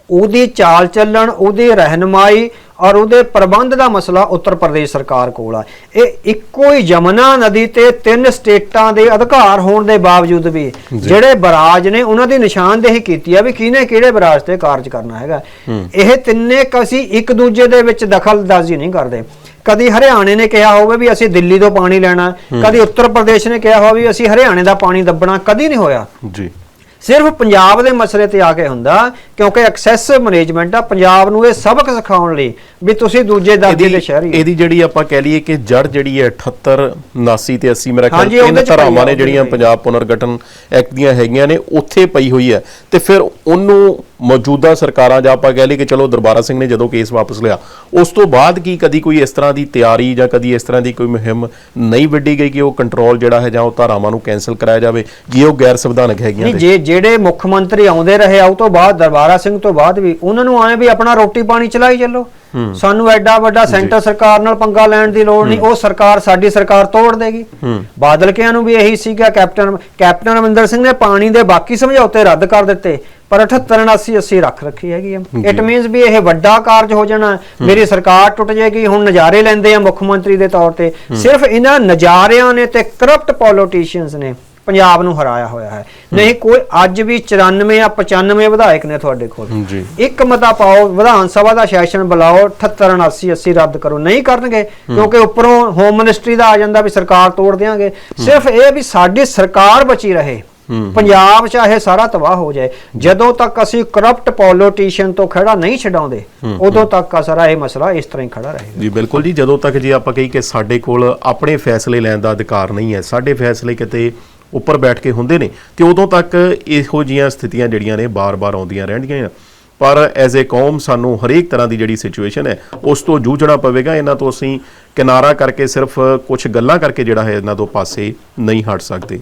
ਉਹਦੀ ਚਾਲ ਚੱਲਣ ਉਹਦੀ ਰਹਿਨਮਾਈ ਔਰ ਉਹਦੇ ਪ੍ਰਬੰਧ ਦਾ ਮਸਲਾ ਉੱਤਰ ਪ੍ਰਦੇਸ਼ ਸਰਕਾਰ ਕੋਲ ਆ। ਇਹ ਇੱਕੋ ਹੀ ਯਮਨਾ ਨਦੀ ਤੇ ਤਿੰਨ ਸਟੇਟਾਂ ਦੇ ਅਧਿਕਾਰ ਹੋਣ ਦੇ ਬਾਵਜੂਦ ਵੀ ਜਿਹੜੇ ਬਰਾਜ ਨੇ ਉਹਨਾਂ ਦੀ ਨਿਸ਼ਾਨਦੇਹੀ ਕੀਤੀ ਆ ਵੀ ਕਿਹਨੇ ਕਿਹੜੇ ਬਰਾਜ ਤੇ ਕਾਰਜ ਕਰਨਾ ਹੈਗਾ। ਇਹ ਤਿੰਨੇ ਕਸੀ ਇੱਕ ਦੂਜੇ ਦੇ ਵਿੱਚ ਦਖਲਅੰਦਾਜ਼ੀ ਨਹੀਂ ਕਰਦੇ। ਕਦੀ ਹਰਿਆਣੇ ਨੇ ਕਿਹਾ ਹੋਵੇ ਵੀ ਅਸੀਂ ਦਿੱਲੀ ਤੋਂ ਪਾਣੀ ਲੈਣਾ ਕਦੀ ਉੱਤਰ ਪ੍ਰਦੇਸ਼ ਨੇ ਕਿਹਾ ਹੋਵੇ ਵੀ ਅਸੀਂ ਹਰਿਆਣੇ ਦਾ ਪਾਣੀ ਦੱਬਣਾ ਕਦੀ ਨਹੀਂ ਹੋਇਆ। ਜੀ। ਸਿਰਫ ਪੰਜਾਬ ਦੇ ਮਸਲੇ ਤੇ ਆ ਕੇ ਹੁੰਦਾ ਕਿਉਂਕਿ ਐਕਸੈਸਿਵ ਮੈਨੇਜਮੈਂਟ ਆ ਪੰਜਾਬ ਨੂੰ ਇਹ ਸਬਕ ਸਿਖਾਉਣ ਲਈ ਵੀ ਤੁਸੀਂ ਦੂਜੇ ਦਰਜੇ ਦੇ ਸ਼ਹਿਰੀ। ਇਹਦੀ ਜਿਹੜੀ ਆਪਾਂ ਕਹਿ ਲਈਏ ਕਿ ਜੜ ਜਿਹੜੀ ਹੈ 78 79 ਤੇ 80 ਮੇਰਾ ਖਿਆਲ ਪਈ ਧਾਰਾਵਾਂ ਨੇ ਜਿਹੜੀਆਂ। ਪੰਜਾਬ ਪੁਨਰਗਠਨ ਐਕਟ ਦੀਆਂ ਹੈਗੀਆਂ ਨੇ ਉੱਥੇ ਪਈ ਹੋਈ ਹੈ ਤੇ ਫਿਰ ਉਹਨੂੰ ਮੌਜੂਦਾ ਸਰਕਾਰਾਂ ਜਾਂ ਆਪਾਂ ਕਹਿ ਲਈਏ ਕਿ ਚਲੋ ਦਰਬਾਰਾ ਸਿੰਘ ਨੇ ਜਦੋਂ ਕੇਸ ਵਾਪਸ ਲਿਆ ਉਸ ਤੋਂ ਬਾਅਦ ਕੀ ਕਦੀ ਕੋਈ ਇਸ ਤਰ੍ਹਾਂ ਦੀ ਤਿਆਰੀ ਜਾਂ ਕਦੀ ਇਸ ਤਰ੍ਹਾਂ ਦੀ ਕੋਈ ਮੁਹਿੰਮ ਨਹੀਂ ਵਿੱਢੀ ਗਈ ਕਿ ਉਹ ਕੰਟਰੋਲ ਜਿਹੜਾ ਹੈ ਜਾਂ ਉਹ ਧਾਰਾਵਾਂ ਨੂੰ ਕੈਨਸਲ ਕਰਾਇਆ ਜਾਵੇ ਜੇ ਉਹ ਗੈਰ ਸੰਵਿਧਾਨਕ ਹੈਗੀਆਂ ਨਹੀਂ ਜੇ ਜਿਹੜੇ ਮੁੱਖ ਮੰਤਰੀ ਆਉਂਦੇ ਰਹੇ ਆ ਉਹ ਤੋਂ ਬਾਅਦ ਦਰਬਾਰਾ ਸਿੰਘ ਤੋਂ ਬਾਅਦ ਵੀ ਉਹਨਾਂ ਨੂੰ ਆਏ ਵੀ ਆਪਣਾ ਰੋਟੀ ਪਾਣੀ ਚਲਾਈ ਚੱਲੋ। ਸਾਨੂੰ ਐਡਾ ਵੱਡਾ ਸੈਂਟਰ ਸਰਕਾਰ ਨਾਲ ਪੰਗਾ ਲੈਣ ਦੀ ਲੋੜ ਨਹੀਂ ਉਹ ਸਰਕਾਰ ਸਾਡੀ ਸਰਕਾਰ ਤੋੜ ਦੇਗੀ। ਬਾਦਲ ਕਿਆਂ ਨੂੰ ਵੀ ਇਹੀ ਸੀਗਾ ਕੈਪਟਨ ਕੈਪਟਨ ਅਮਰਿੰਦਰ ਸਿੰਘ ਨੇ ਪਾਣੀ ਦੇ ਬਾਕੀ ਸਮਝੌਤੇ ਰੱਦ ਕਰ ਦਿੱਤੇ ਪਰ 78 79 80 ਰੱਖ ਰੱਖੀ ਹੈਗੀ ਆ। ਇਟ ਮੀਨਸ ਵੀ ਇਹ ਵੱਡਾ ਕਾਰਜ ਹੋ ਜਾਣਾ ਮੇਰੀ ਸਰਕਾਰ ਟੁੱਟ ਜਾਏਗੀ ਹੁਣ ਨਜ਼ਾਰੇ ਲੈਂਦੇ ਆ ਮੁੱਖ ਮੰਤਰੀ ਦੇ ਤੌਰ ਤੇ। ਸਿਰਫ ਇਹਨਾਂ ਨਜ਼ਾਰਿਆਂ ਨੇ ਤੇ ਕਰਪਟ ਪੋਲੀਟੀਸ਼ੀਅਨਸ ਨੇ ਪੰਜਾਬ ਨੂੰ ਹਰਾਇਆ ਹੋਇਆ ਹੈ। ਨਹੀਂ ਕੋਈ ਅੱਜ ਵੀ 94 ਜਾਂ 95 ਵਿਧਾਇਕ ਨੇ ਤੁਹਾਡੇ ਕੋਲ। ਇੱਕ ਮਤਾ ਪਾਓ ਵਿਧਾਨ ਸਭਾ ਦਾ ਸੈਸ਼ਨ ਬੁਲਾਓ 78 79 80 ਰੱਦ ਕਰੋ। ਨਹੀਂ ਕਰਨਗੇ ਕਿਉਂਕਿ ਉੱਪਰੋਂ ਹੋਮ ਮਿਨਿਸਟਰੀ ਦਾ ਆ ਜਾਂਦਾ ਵੀ ਸਰਕਾਰ ਤੋੜ ਦਿਆਂਗੇ। ਸਿਰਫ ਇਹ ਵੀ ਸਾਡੀ ਸਰਕਾਰ ਬਚੀ ਰਹੇ। ਪੰਜਾਬ ਚਾਹੇ ਸਾਰਾ ਤਬਾਹ ਹੋ ਜਾਏ ਜਦੋਂ ਤੱਕ ਅਸੀਂ ਕਰਪਟ ਪੋਲੀਟੀਸ਼ੀਅਨ ਤੋਂ ਖੜਾ ਨਹੀਂ ਛਡਾਉਂਦੇ ਉਦੋਂ ਤੱਕ ਆ ਸਾਰਾ ਇਹ ਮਸਲਾ ਇਸ ਤਰ੍ਹਾਂ ਹੀ ਖੜਾ ਰਹੇਗਾ ਜੀ ਬਿਲਕੁਲ ਜੀ। ਜਦੋਂ ਤੱਕ ਜੇ ਆਪਾਂ ਕਹੀ ਕਿ ਸਾਡੇ ਕੋਲ ਆਪਣੇ ਫੈਸਲੇ ਲੈਣ ਦਾ ਅਧਿਕਾਰ ਨਹੀਂ ਹੈ ਸਾਡੇ ਫੈਸਲੇ ਕਿਤੇ ਉੱਪਰ ਬੈਠ ਕੇ ਹੁੰਦੇ ਨੇ ਤੇ ਉਦੋਂ ਤੱਕ ਇਹੋ ਜੀਆਂ ਸਥਿਤੀਆਂ ਜਿਹੜੀਆਂ ਨੇ ਬਾਰ-ਬਾਰ ਆਉਂਦੀਆਂ ਰਹਿਣਗੀਆਂ ਪਰ ਐਜ਼ ਅ ਕੌਮ ਸਾਨੂੰ ਹਰੇਕ ਤਰ੍ਹਾਂ ਦੀ ਜਿਹੜੀ ਸਿਚੁਏਸ਼ਨ ਹੈ, ਉਸ ਤੋਂ ਜੂਝਣਾ ਪਵੇਗਾ। ਇਹਨਾਂ ਤੋਂ ਅਸੀਂ ਕਿਨਾਰਾ ਕਰਕੇ ਸਿਰਫ ਕੁਝ ਗੱਲਾਂ ਕਰਕੇ ਜਿਹੜਾ ਹੈ, ਇਹਨਾਂ ਤੋਂ ਪਾਸੇ ਨਹੀਂ ਹਟ ਸਕਦੇ।